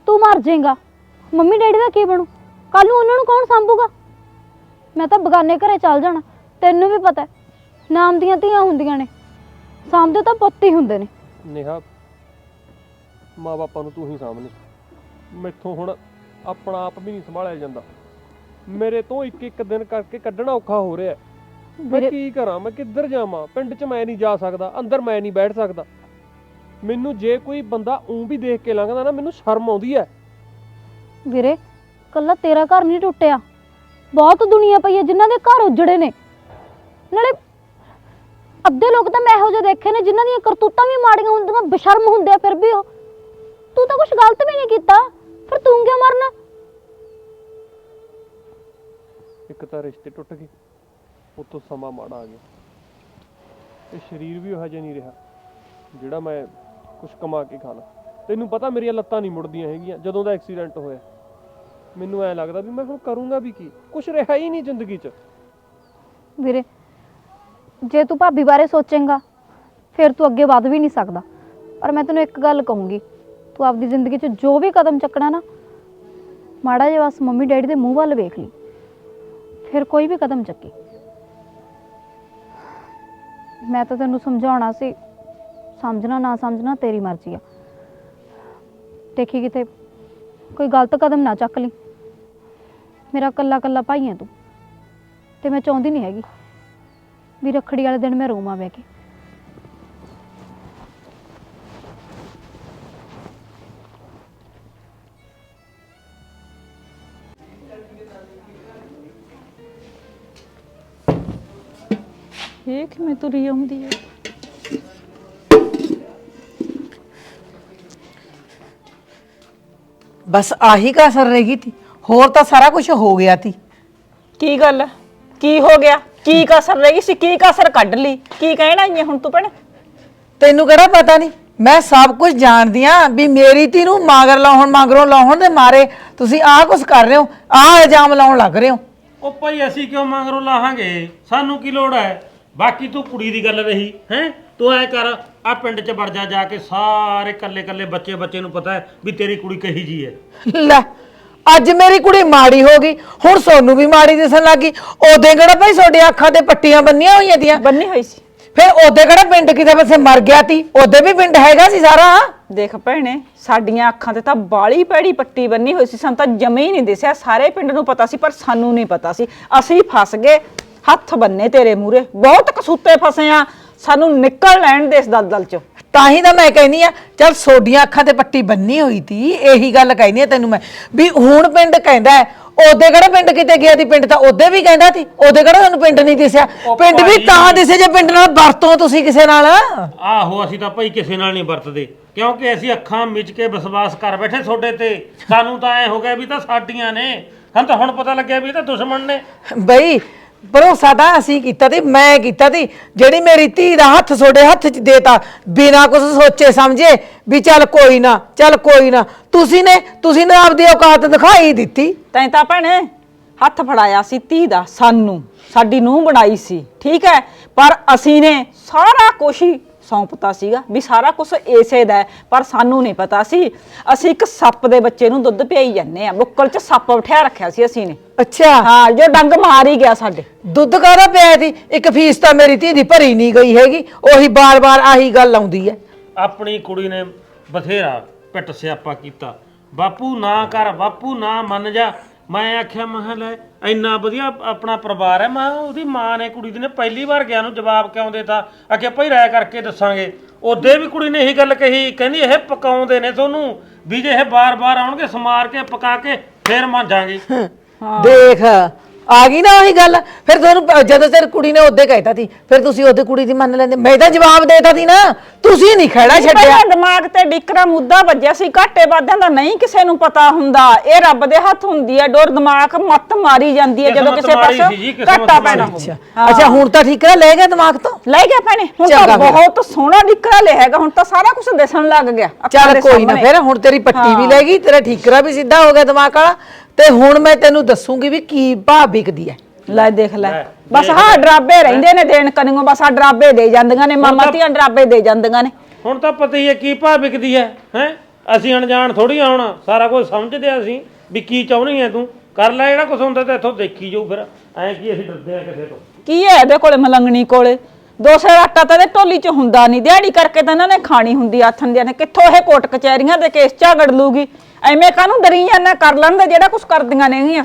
ਤੂੰ ਮਰ ਜਾਏਗਾ। ਮੰਮੀ ਡੈਡੀ ਦਾ ਕੀ ਬਣੂ? ਕੱਲ ਨੂੰ ਉਹਨਾਂ ਨੂੰ ਕੌਣ ਸੰਭੂਗਾ? ਮੈਂ ਤਾਂ ਬਗਾਨੇ ਘਰੇ ਚੱਲ ਜਾਣਾ। ਤੈਨੂੰ ਵੀ ਪਤਾ ਹੈ, ਨਾਮ ਦੀਆਂ ਧੀਆਂ ਹੁੰਦੀਆਂ ਨੇ। ਸਾਂਭਦੇ ਤਾਂ ਪੁੱਤ ਹੀ ਹੁੰਦੇ ਨੇ। ਨੇਹਾ ਮਾਂ ਬਾਪਾਂ ਨੂੰ ਤੂੰ ਹੀ ਸਾਂਭਣੀ ਮੈਥੋਂ ਹੁਣ ਆਪਣਾ ਆਪ ਵੀ ਨਹੀਂ ਸੰਭਾਲਿਆ ਜਾਂਦਾ। ਮੇਰੇ ਤੋਂ ਇੱਕ ਇੱਕ ਦਿਨ ਕਰਕੇ ਕੱਢਣਾ ਔਖਾ ਹੋ ਰਿਹਾ। ਮੈਂ ਵੀਰੇ- ਕੀ ਕਰਾਂ? ਮੈਂ ਕਿੱਧਰ ਜਾਵਾਂ? ਪਿੰਡ 'ਚ ਮੈਂ ਨਹੀਂ ਜਾ ਸਕਦਾ। ਅੰਦਰ ਮੈਂ ਨਹੀਂ ਬੈਠ ਸਕਦਾ। ਮੈਨੂੰ ਜੇ ਕੋਈ ਬੰਦਾ ਉਂ ਵੀ ਦੇਖ ਕੇ ਲੰਘਦਾ ਨਾ ਮੈਨੂੰ ਸ਼ਰਮ ਆਉਂਦੀ ਹੈ ਵੀਰੇ ਕੱਲਾ ਤੇਰਾ ਘਰ ਨਹੀਂ ਟੁੱਟਿਆ। ਬਹੁਤ ਦੁਨੀਆ ਪਈ ਹੈ ਜਿਨ੍ਹਾਂ ਦੇ ਘਰ ਉਜੜੇ ਨੇ। ਨਾਲੇ ਅੱਧੇ ਲੋਕ ਤਾਂ ਮੈਂ ਇਹੋ ਜਿਹੇ ਦੇਖੇ ਨੇ ਜਿਨ੍ਹਾਂ ਦੀਆਂ ਕਰਤੂਤਾਂ ਵੀ ਮਾੜੀਆਂ ਹੁੰਦੀਆਂ ਬੇਸ਼ਰਮ ਹੁੰਦੇ ਆ ਫਿਰ ਵੀ ਉਹ। ਤੂੰ ਤਾਂ ਕੁਝ ਗਲਤ ਵੀ ਨਹੀਂ ਕੀਤਾ। ਫਿਰ ਤੂੰ ਕਿਉਂ ਮਰਨਾ? ਇੱਕ ਤਾਂ ਰਿਸ਼ਤੇ ਟੁੱਟ ਗਏ। ਉਤੋਂ ਸਮਾਂ ਮਾੜਾ ਆ ਗਿਆ। ਤੇ ਸਰੀਰ ਵੀ ਉਹ ਹਜੇ ਨਹੀਂ ਰਿਹਾ ਜਿਹੜਾ ਮੈਂ ਕੁਝ ਕਮਾ ਕੇ ਖਾ ਲਾਂ। ਤੈਨੂੰ ਪਤਾ ਮੇਰੀਆਂ ਲੱਤਾਂ ਨਹੀਂ ਮੁੜਦੀਆਂ ਹੈਗੀਆਂ ਜਦੋਂ ਦਾ ਐਕਸੀਡੈਂਟ ਹੋਇਆ। ਮੈਨੂੰ ਐ ਲੱਗਦਾ ਵੀ ਮੈਂ ਹੁਣ ਕਰੂੰਗਾ ਵੀ ਕੀ? ਕੁਝ ਰਿਹਾ ਹੀ ਨਹੀਂ ਜ਼ਿੰਦਗੀ 'ਚ। ਵੀਰੇ ਜੇ ਤੂੰ ਭਾਬੀ ਬਾਰੇ ਸੋਚੇਂਗਾ, ਫਿਰ ਤੂੰ ਅੱਗੇ ਵੱਧ ਵੀ ਨਹੀਂ ਸਕਦਾ। ਪਰ ਮੈਂ ਤੈਨੂੰ ਇੱਕ ਗੱਲ ਕਹੂੰਗੀ, ਤੂੰ ਆਪਦੀ ਜ਼ਿੰਦਗੀ 'ਚ ਜੋ ਵੀ ਕਦਮ ਚੱਕਣਾ ਨਾ, ਮਾੜਾ ਜਿਹਾ ਬਸ ਮੰਮੀ ਡੈਡੀ ਦੇ ਮੂੰਹ ਵੱਲ ਵੇਖ ਲਈ, ਫਿਰ ਕੋਈ ਵੀ ਕਦਮ ਚੱਕੀ। ਮੈਂ ਤਾਂ ਤੈਨੂੰ ਸਮਝਾਉਣਾ ਸੀ, ਸਮਝਣਾ ਨਾ ਸਮਝਣਾ ਤੇਰੀ ਮਰਜ਼ੀ ਆ। ਦੇਖੀ ਕਿਤੇ ਕੋਈ ਗਲਤ ਕਦਮ ਨਾ ਚੱਕ ਲਈ। ਮੇਰਾ ਕੱਲਾ ਕੱਲਾ ਭਾਈ ਹੈ ਤੂੰ, ਤੇ ਮੈਂ ਚਾਹੁੰਦੀ ਨਹੀਂ ਹੈਗੀ। ਵੀ ਰੱਖੜੀ ਵਾਲੇ ਦਿਨ ਮੈਂ ਰੋਵਾਂ ਬਹਿ ਕੇ। ਇਹ ਕਿਵੇਂ ਤੁਰੀ ਆਉਂਦੀ ਹੈ? ਬਸ ਆਹੀ ਕਸਰ ਰਹਿ ਗਈ ਤੀ। ਹੋਰ ਤਾਂ ਸਾਰਾ ਕੁਝ ਹੋ ਗਿਆ ਤੀ। ਕੀ ਗੱਲ? ਕੀ ਹੋ ਗਿਆ? ਕੀ ਕਸਰ ਰਹਿ ਗਈ ਸੀ? ਕੀ ਕਸਰ ਕੱਢ ਲਈ? ਕੀ ਕਹਿਣਾ ਹੀ ਹੁਣ ਤੂੰ ਭੈਣ? ਤੈਨੂੰ ਕਿਹੜਾ ਪਤਾ ਨਹੀਂ ਮੈਂ ਸਭ ਕੁਝ ਜਾਣਦੀ ਆ ਵੀ ਮੇਰੀ ਧੀ ਨੂੰ ਮਾਗਰ ਲਾਉਣ ਮਗਰੋਂ ਲਾਉਣ ਦੇ ਮਾਰੇ ਤੁਸੀਂ ਆਹ ਕੁਝ ਕਰ ਰਹੇ ਹੋ ਆਹ ਇਲਜ਼ਾਮ ਲਾਉਣ ਲੱਗ ਰਹੇ ਹੋ। ਉਹ ਭਾਈ ਅਸੀਂ ਕਿਉਂ ਮੰਗਰੋਂ ਲਾਹਾਂਗੇ? ਸਾਨੂੰ ਕੀ ਲੋੜ ਹੈ? ਬਾਕੀ ਤੂੰ ਕੁੜੀ ਦੀ ਗੱਲ ਰਹੀ ਹੈ? ਤੂੰ ਐ ਕਰ ਆ ਪਿੰਡ 'ਚ ਵੜ ਜਾ ਜਾ ਕੇ ਸਾਰੇ ਕੱਲੇ ਕੱਲੇ ਬੱਚੇ ਬੱਚੇ ਨੂੰ ਪਤਾ ਹੈ ਵੀ ਤੇਰੀ ਕੁੜੀ ਕਹੀ ਜੀ ਹੈ। ਲੈ ਅੱਜ ਮੇਰੀ ਕੁੜੀ ਮਾੜੀ ਹੋ ਗਈ ਹੁਣ ਸੋਨੂੰ ਵੀ ਮਾੜੀ ਦਿਸਣ ਲੱਗੀ ਉਹਦੇ ਕਿਹੜਾ ਭਾਈ ਤੁਹਾਡੇ ਅੱਖਾਂ ਤੇ ਪੱਟੀਆਂ ਬੰਨੀਆਂ ਹੋਈਆਂ ਦੀਆਂ ਬੰਨੀ ਹੋਈ ਸੀ। ਫਿਰ ਉਹਦੇ ਕਿਹੜਾ ਪਿੰਡ ਕਿਤੇ ਪਾਸੇ ਮਰ ਗਿਆ ਤੀ? ਉਹਦੇ ਵੀ ਪਿੰਡ ਹੈਗਾ ਸੀ ਸਾਰਾ? ਦੇਖ ਭੈਣੇ ਸਾਡੀਆਂ ਅੱਖਾਂ ਤੇ ਤਾਂ ਬਾਲੀ ਪੈੜੀ ਪੱਟੀ ਬੰਨੀ ਹੋਈ ਸੀ। ਸਾਨੂੰ ਤਾਂ ਜਮੇ ਹੀ ਨਹੀਂ ਦਿਸਿਆ। ਸਾਰੇ ਪਿੰਡ ਨੂੰ ਪਤਾ ਸੀ ਪਰ ਸਾਨੂੰ ਨਹੀਂ ਪਤਾ ਸੀ। ਅਸੀਂ ਫਸ ਗਏ। ਹੱਥ ਬੰਨੇ ਤੇਰੇ ਮੂਰੇ ਬਹੁਤ ਕਸੂਤੇ ਫਸੇ ਆ। ਸਾਨੂੰ ਨਿਕਲ ਲੈਣ ਦੇ ਇਸ ਦਲਦਲ ਚੋਂ। ਤਾਂ ਹੀ ਤਾਂ ਮੈਂ ਕਹਿੰਦੀ ਆ ਚਲ ਸੋਡੀਆਂ ਅੱਖਾਂ ਤੇ ਪੱਟੀ ਬੰਨੀ ਹੋਈ ਤੀ ਇਹੀ ਗੱਲ ਕਹਿੰਦੀ ਆ ਤੈਨੂੰ ਮੈਂ। ਵੀ ਹੁਣ ਪਿੰਡ ਕਹਿੰਦਾ ਹੈ, ਉਹਦੇ ਕਿਹੜਾ ਪਿੰਡ ਕਿਤੇ ਗਿਆ ਤੀ ਪਿੰਡ ਤਾਂ ਉਹਦੇ ਵੀ ਕਹਿੰਦਾ ਤੀ ਉਹਦੇ ਕਿਹੜਾ ਤੁਹਾਨੂੰ ਪਿੰਡ ਨਹੀਂ ਦਿਸਿਆ? ਉਹ ਪਿੰਡ ਵੀ ਭਾਈ। ਤਾਂ ਦਿਸੇ ਜੇ ਪਿੰਡ ਨਾਲ ਵਰਤੋਂ ਤੁਸੀਂ ਕਿਸੇ ਨਾਲ। ਆਹੋ ਅਸੀਂ ਤਾਂ ਭਾਈ ਕਿਸੇ ਨਾਲ ਨਹੀਂ ਵਰਤਦੇ ਕਿਉਂਕਿ ਅਸੀਂ ਅੱਖਾਂ ਮਿਚ ਕੇ ਵਿਸ਼ਵਾਸ ਕਰ ਬੈਠੇ ਤੁਹਾਡੇ ਤੇ। ਸਾਨੂੰ ਤਾਂ ਐ ਹੋ ਗਿਆ ਵੀ ਤਾਂ ਸਾਡੀਆਂ ਨੇ। ਸਾਨੂੰ ਤਾਂ ਹੁਣ ਪਤਾ ਲੱਗਿਆ ਵੀ ਇਹ ਤਾਂ ਦੁਸ਼ਮਣ ਨੇ। ਬਈ ਭਰੋਸਾ ਤਾਂ ਅਸੀਂ ਕੀਤਾ ਤੇ ਮੈਂ ਕੀਤਾ ਤੀ ਜਿਹੜੀ ਮੇਰੀ ਧੀ ਦਾ ਹੱਥ ਤੁਹਾਡੇ ਹੱਥ 'ਚ ਦੇਤਾ, ਬਿਨਾ ਕੁਝ ਸੋਚੇ ਸਮਝੇ ਵੀ ਚੱਲ ਕੋਈ ਨਾ, ਚੱਲ ਕੋਈ ਨਾ। ਤੁਸੀਂ ਨੇ ਤੁਸੀਂ ਨੇ ਆਪਦੀ ਔਕਾਤ ਦਿਖਾਈ ਦਿੱਤੀ। ਤੈਂ ਤਾਂ ਭੈਣੇ ਹੱਥ ਫੜਾਇਆ ਸੀ ਧੀ ਦਾ, ਸਾਨੂੰ। ਸਾਡੀ ਨੂੰਹ ਬਣਾਈ ਸੀ, ਠੀਕ ਹੈ? ਪਰ ਅਸੀਂ ਨੇ ਸਾਰਾ ਕੁਝ ਹੀ ਸੌਂਪਤਾ ਸੀਗਾ ਵੀ ਸਾਰਾ ਕੁਝ ਏਸੇ ਦਾ ਹੈ, ਪਰ ਸਾਨੂੰ ਨਹੀਂ ਪਤਾ ਸੀ। ਅਸੀਂ ਇੱਕ ਸੱਪ ਦੇ ਬੱਚੇ ਨੂੰ ਦੁੱਧ ਪਿਆਈ ਜਾਂਦੇ ਆ ਬੁੱਕਲ 'ਚ ਸੱਪ ਬਿਠਾ ਰੱਖਿਆ ਸੀ ਅਸੀਂ ਨੇ। ਅੱਛਾ। ਹਾਂ ਜੋ ਡੰਗ ਮਾਰ ਹੀ ਗਿਆ ਸਾਡੇ। ਦੁੱਧ ਕਾਹਦਾ ਪਿਆ ਸੀ? ਇੱਕ ਫੀਸ ਤਾਂ ਮੇਰੀ ਧੀ ਦੀ ਭਰੀ ਨਹੀਂ ਗਈ ਹੈਗੀ। ਉਹੀ ਬਾਰ-ਬਾਰ ਆਹੀ ਗੱਲ ਆਉਂਦੀ ਹੈ। ਆਪਣੀ ਕੁੜੀ ਨੇ ਬਥੇਰਾ ਪਿੱਟ ਸਿਆਪਾ ਕੀਤਾ। ਬਾਪੂ ਨਾ ਕਰ ਬਾਪੂ ਨਾ ਮੰਨ ਜਾ। ਮੈਂ ਆਖਿਆ, ਮੈਂ ਕਿਹਾ, ਲੈ, ਇੰਨਾ ਵਧੀਆ ਆਪਣਾ ਪਰਿਵਾਰ ਹੈ। ਮੈਂ ਕਿਹਾ, ਉਹਦੀ ਮਾਂ ਨੇ ਕੁੜੀ ਦੀ ਨੇ ਪਹਿਲੀ ਵਾਰ ਗਿਆ ਨੂੰ ਜਵਾਬ ਕਿਉਂ ਦੇਤਾ? ਆਖਿਆ, ਭਾਈ ਰਾਇ ਕਰਕੇ ਦੱਸਾਂਗੇ। ਉਹਦੇ ਵੀ ਕੁੜੀ ਨੇ ਇਹੀ ਗੱਲ ਕਹੀ, ਕਹਿੰਦੀ ਇਹ ਪਕਾਉਂਦੇ ਨੇ ਤੁਹਾਨੂੰ, ਵੀ ਜੇ ਇਹ ਬਾਰ-ਬਾਰ ਆਉਣਗੇ, ਸਮਾਰ ਕੇ, ਪਕਾ ਕੇ, ਫੇਰ ਮੰਜਾਂਗੇ *laughs* ਦੇਖ ਆ ਗਈ ਨਾ ਉਹੀ ਗੱਲ। ਫਿਰ ਤੁਹਾਨੂੰ ਪ- ਜਦੋਂ ਤੇਰੀ ਕੁੜੀ ਨੇ ਉਹਦੇ ਕਹਿਤਾ ਸੀ ਫਿਰ ਤੁਸੀਂ ਉਹਦੇ ਕੁੜੀ ਦੀ ਮੰਨ ਲੈਂਦੇ। ਮੈਂ ਤਾਂ ਜਵਾਬ ਦੇਤਾ ਸੀ ਨਾ। ਤੁਸੀਂ ਨਹੀਂ ਖੜਾ ਛੱਡਿਆ ਪਹਿਲਾਂ ਦਿਮਾਗ ਤੇ ਡਿਕਰਾ ਮੁੱਦਾ ਵੱਜਿਆ ਸੀ। ਘਾਟੇ ਵਾਧਿਆਂ ਦਾ ਨਹੀਂ ਕਿਸੇ ਨੂੰ ਪਤਾ ਹੁੰਦਾ। ਇਹ ਰੱਬ ਦੇ ਹੱਥ ਹੁੰਦੀ ਹੈ। ਡੋਰ ਦਿਮਾਗ ਮੱਤ ਮਾਰੀ ਜਾਂਦੀ ਹੈ ਜਦੋਂ ਕਿਸਮਤ ਕਿਸੇ ਮਾੜੀ ਸੀ ਜੀ, ਪਾਸੇ ਕਿਸਮਤ ਘਾਟਾ ਮਾੜੀ ਪੈਣਾ ਸੀ। ਹੁੰਦਾ। ਅੱਛਾ ਹੁਣ ਤਾਂ ਠੀਕ ਹੈ ਲੈ ਗਿਆ ਦਿਮਾਗ ਤੋਂ? ਲੈ ਗਿਆ ਭੈਣੇ ਹੁਣ ਚੰਗਾ ਤਾਂ ਫਿਰ। ਬਹੁਤ ਸੋਹਣਾ ਡਿਕਰਾ ਲਿਆ ਹੈਗਾ। ਹੁਣ ਤਾਂ ਸਾਰਾ ਕੁਝ ਦਿਸਣ ਲੱਗ ਗਿਆ। ਅੱਖਾਂ ਚੱਲ ਦੇ ਕੋਈ ਨਾ ਸਾਹਮਣੇ। ਫਿਰ ਹੁਣ ਤੇਰੀ ਪੱਟੀ ਵੀ ਲੈ ਗਈ ਤੇਰਾ ਠੀਕਰਾ ਵੀ ਸਿੱਧਾ ਹੋ ਗਿਆ ਦਿਮਾਗ ਵਾਲਾ। ਤੇ ਹੁਣ ਮੈਂ ਤੈਨੂੰ ਦੱਸੂਗੀ ਵੀ ਕੀ ਭਾਅ ਵਿਕਦੀ ਹੈ। ਲੈ ਦੇਖ ਲੈ। ਬਸ ਹਾਂ ਡਰਾਬੇ ਰਹਿੰਦੇ ਨੇ ਦੇਣ ਕਨੀਓ ਬਸ ਆ ਡਰਾਬੇ ਦੇ ਜਾਂਦੀਆਂ ਨੇ ਮਾਮਾ ਧੀਆਂ ਡਰਾਬੇ ਦੇ ਜਾਂਦੀਆਂ ਨੇ। ਹੁਣ ਤਾਂ ਪਤਾ ਹੀ ਹੈ ਕੀ ਭਾਅ ਵਿਕਦੀ ਹੈ ਹੈ? ਅਸੀਂ ਅਣਜਾਣ ਥੋੜੀ ਆ ਹੁਣ ਸਾਰਾ ਕੁਝ ਸਮਝਦੇ ਆ ਅਸੀਂ ਵੀ ਕੀ ਚਾਹੁੰਦੀ ਹੈ ਤੂੰ। ਕਰ ਲੈ ਜਿਹੜਾ ਕੁਝ ਹੁੰਦਾ ਤਾਂ ਇੱਥੋਂ ਦੇਖੀ ਜਾਊ ਫਿਰ। ਐਂ ਕੀ ਅਸੀਂ ਡਰਦੇ ਆ ਕਿਸੇ ਤੋਂ? ਕੀ ਹੈ ਇਹਦੇ ਕੋਲੇ ਮਲੰਗਣੀ ਕੋਲੇ? ਦੋ ਸੌ ਆਟਾ ਤਾਂ ਇਹਦੇ ਢੋਲੀ 'ਚ ਹੁੰਦਾ ਨਹੀਂ। ਦਿਹਾੜੀ ਕਰਕੇ ਤਾਂ ਇਹਨਾਂ ਨੇ ਖਾਣੀ ਹੁੰਦੀ ਆਥਨ ਦੀਆਂ ਨੇ। ਕਿੱਥੋਂ ਇਹ ਕੋਟ ਕਚਹਿਰੀਆਂ ਦੇ ਕੇਸ ਝਾਗੜ ਲੂਗੀ? ਐਵੇਂ ਕਾਹਨੂੰ ਡਰੀ ਜਾਂਦਾ ਕਰ ਲੈਣ ਦੇ ਜਿਹੜਾ ਕੁਝ ਕਰਦੀਆਂ ਨੇਗੀਆਂ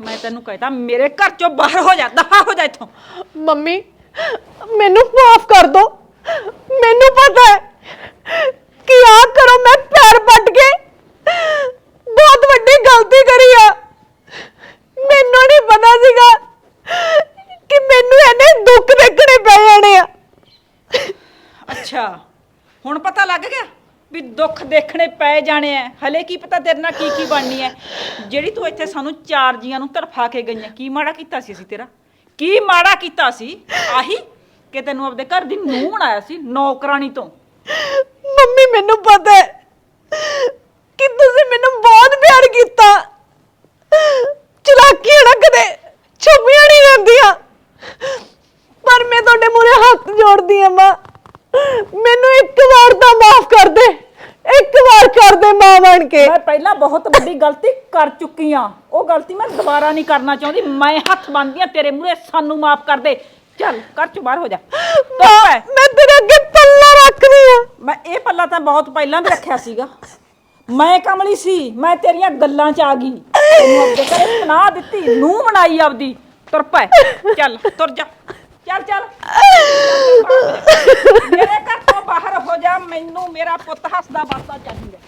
ਮੈਂ ਤੈਨੂੰ ਕਹਿਤਾ ਮੇਰੇ ਘਰ ਚੋਂ ਬਾਹਰ ਹੋ ਜਾ ਦਫਾ ਹੋ ਜਾ ਇੱਥੋਂ। ਮੰਮੀ ਮੈਨੂੰ ਮਾਫ ਕਰ ਦੋ। ਮੈਨੂੰ ਪਤਾ ਹੈ ਕਿ ਆ ਕਰੋ ਮੈਂ ਪੈਰ ਪੱਟ ਕੇ ਬਹੁਤ ਵੱਡੀ ਗਲਤੀ ਕਰੀ ਆ। ਮੈਨੂੰ ਨਹੀਂ ਪਤਾ ਸੀਗਾ ਕਿ ਮੈਨੂੰ ਇਹਨੇ ਦੁੱਖ ਦੇਖਣੇ ਪੈ ਜਾਣੇ ਆ। ਅੱਛਾ ਹੁਣ ਪਤਾ ਲੱਗ ਗਿਆ? ਵੀ ਦੁੱਖ ਦੇਖਣੇ ਪੈ ਜਾਣੇ ਐ। ਹਲੇ ਕੀ ਪਤਾ ਤੇਰੇ ਨਾਲ ਕੀ ਕੀ ਬਣਨੀ ਐ। ਜਿਹੜੀ ਤੂੰ ਇੱਥੇ ਸਾਨੂੰ ਚਾਰ ਜੀਆਂ ਨੂੰ ਤੜਫਾ ਕੇ ਗਈਆਂ ਕੀ ਮਾੜਾ ਕੀਤਾ ਸੀ ਅਸੀਂ ਤੇਰਾ? ਕੀ ਮਾੜਾ ਕੀਤਾ ਸੀ? ਆਹੀ ਕਿ ਤੈਨੂੰ ਆਪਦੇ ਘਰ ਦੀ ਨੂੰਹ ਬਣਾਇਆ ਸੀ ਨੌਕਰਾਨੀ ਤੋਂ। ਮੰਮੀ, ਮੈਨੂੰ ਪਤਾ ਹੈ ਕਿ ਤੁਸੀਂ ਮੈਨੂੰ ਬਹੁਤ ਪਿਆਰ ਕੀਤਾ। ਚਲਾਕੀਆਂ ਨਾ ਕਦੇ, ਛੁਪੀਆਂ ਨਹੀਂ ਰਹਿੰਦੀਆਂ। ਪਰ ਮੈਂ ਤੁਹਾਡੇ ਮੂਹਰੇ ਹੱਥ ਜੋੜਦੀ ਆ ਮਾਂ। ਮੈਨੂੰ ਇੱਕ ਵਾਰ ਤਾਂ ਮਾਫ ਕਰ ਦੇ। ਇੱਕ ਵਾਰ ਕਰ ਦੇ ਮਾਂ ਬਣ ਕੇ। ਮੈਂ ਪਹਿਲਾਂ ਬਹੁਤ ਵੱਡੀ ਗਲਤੀ ਕਰ ਚੁੱਕੀ ਆ ਉਹ ਗਲਤੀ ਮੈਂ ਦੁਬਾਰਾ ਨਹੀਂ ਕਰਨਾ ਚਾਹੁੰਦੀ। ਮੈਂ ਹੱਥ ਬੰਨ੍ਹਦੀ ਆ ਤੇਰੇ ਮੂਹਰੇ ਸਾਨੂੰ ਮਾਫ ਕਰ ਦੇ। ਚੱਲ ਘਰ ਚੋਂ ਬਾਹਰ ਹੋ ਜਾ। ਮਾਂ ਮੈਂ ਤੇਰੇ ਅੱਗੇ ਪੱਲਾ ਰੱਖਦੀ ਹਾਂ। ਮੈਂ ਇਹ ਪੱਲਾ ਤਾਂ ਬਹੁਤ ਪਹਿਲਾਂ ਵੀ ਰੱਖਿਆ ਸੀਗਾ। ਮੈਂ ਕਮਲੀ ਸੀ। ਮੈਂ ਤੇਰੀਆਂ ਗੱਲਾਂ 'ਚ ਆ ਗਈ। ਤੈਨੂੰ ਆਪਦੇ ਘਰੇ ਪਨਾਹ ਦਿੱਤੀ। ਨੂੰ ਬਣਾਈ ਆਪਦੀ। ਤੁਰ ਪੈ। ਚੱਲ ਤੁਰ ਜਾ। ਚੱਲ ਚੱਲ ਮੇਰੇ ਘਰ ਤੋਂ ਬਾਹਰ ਹੋ ਜਾ ਮੈਨੂੰ ਮੇਰਾ ਪੁੱਤ ਹੱਸਦਾ ਬਸਦਾ ਚਾਹੀਦਾ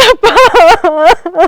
ਰੱਬਾ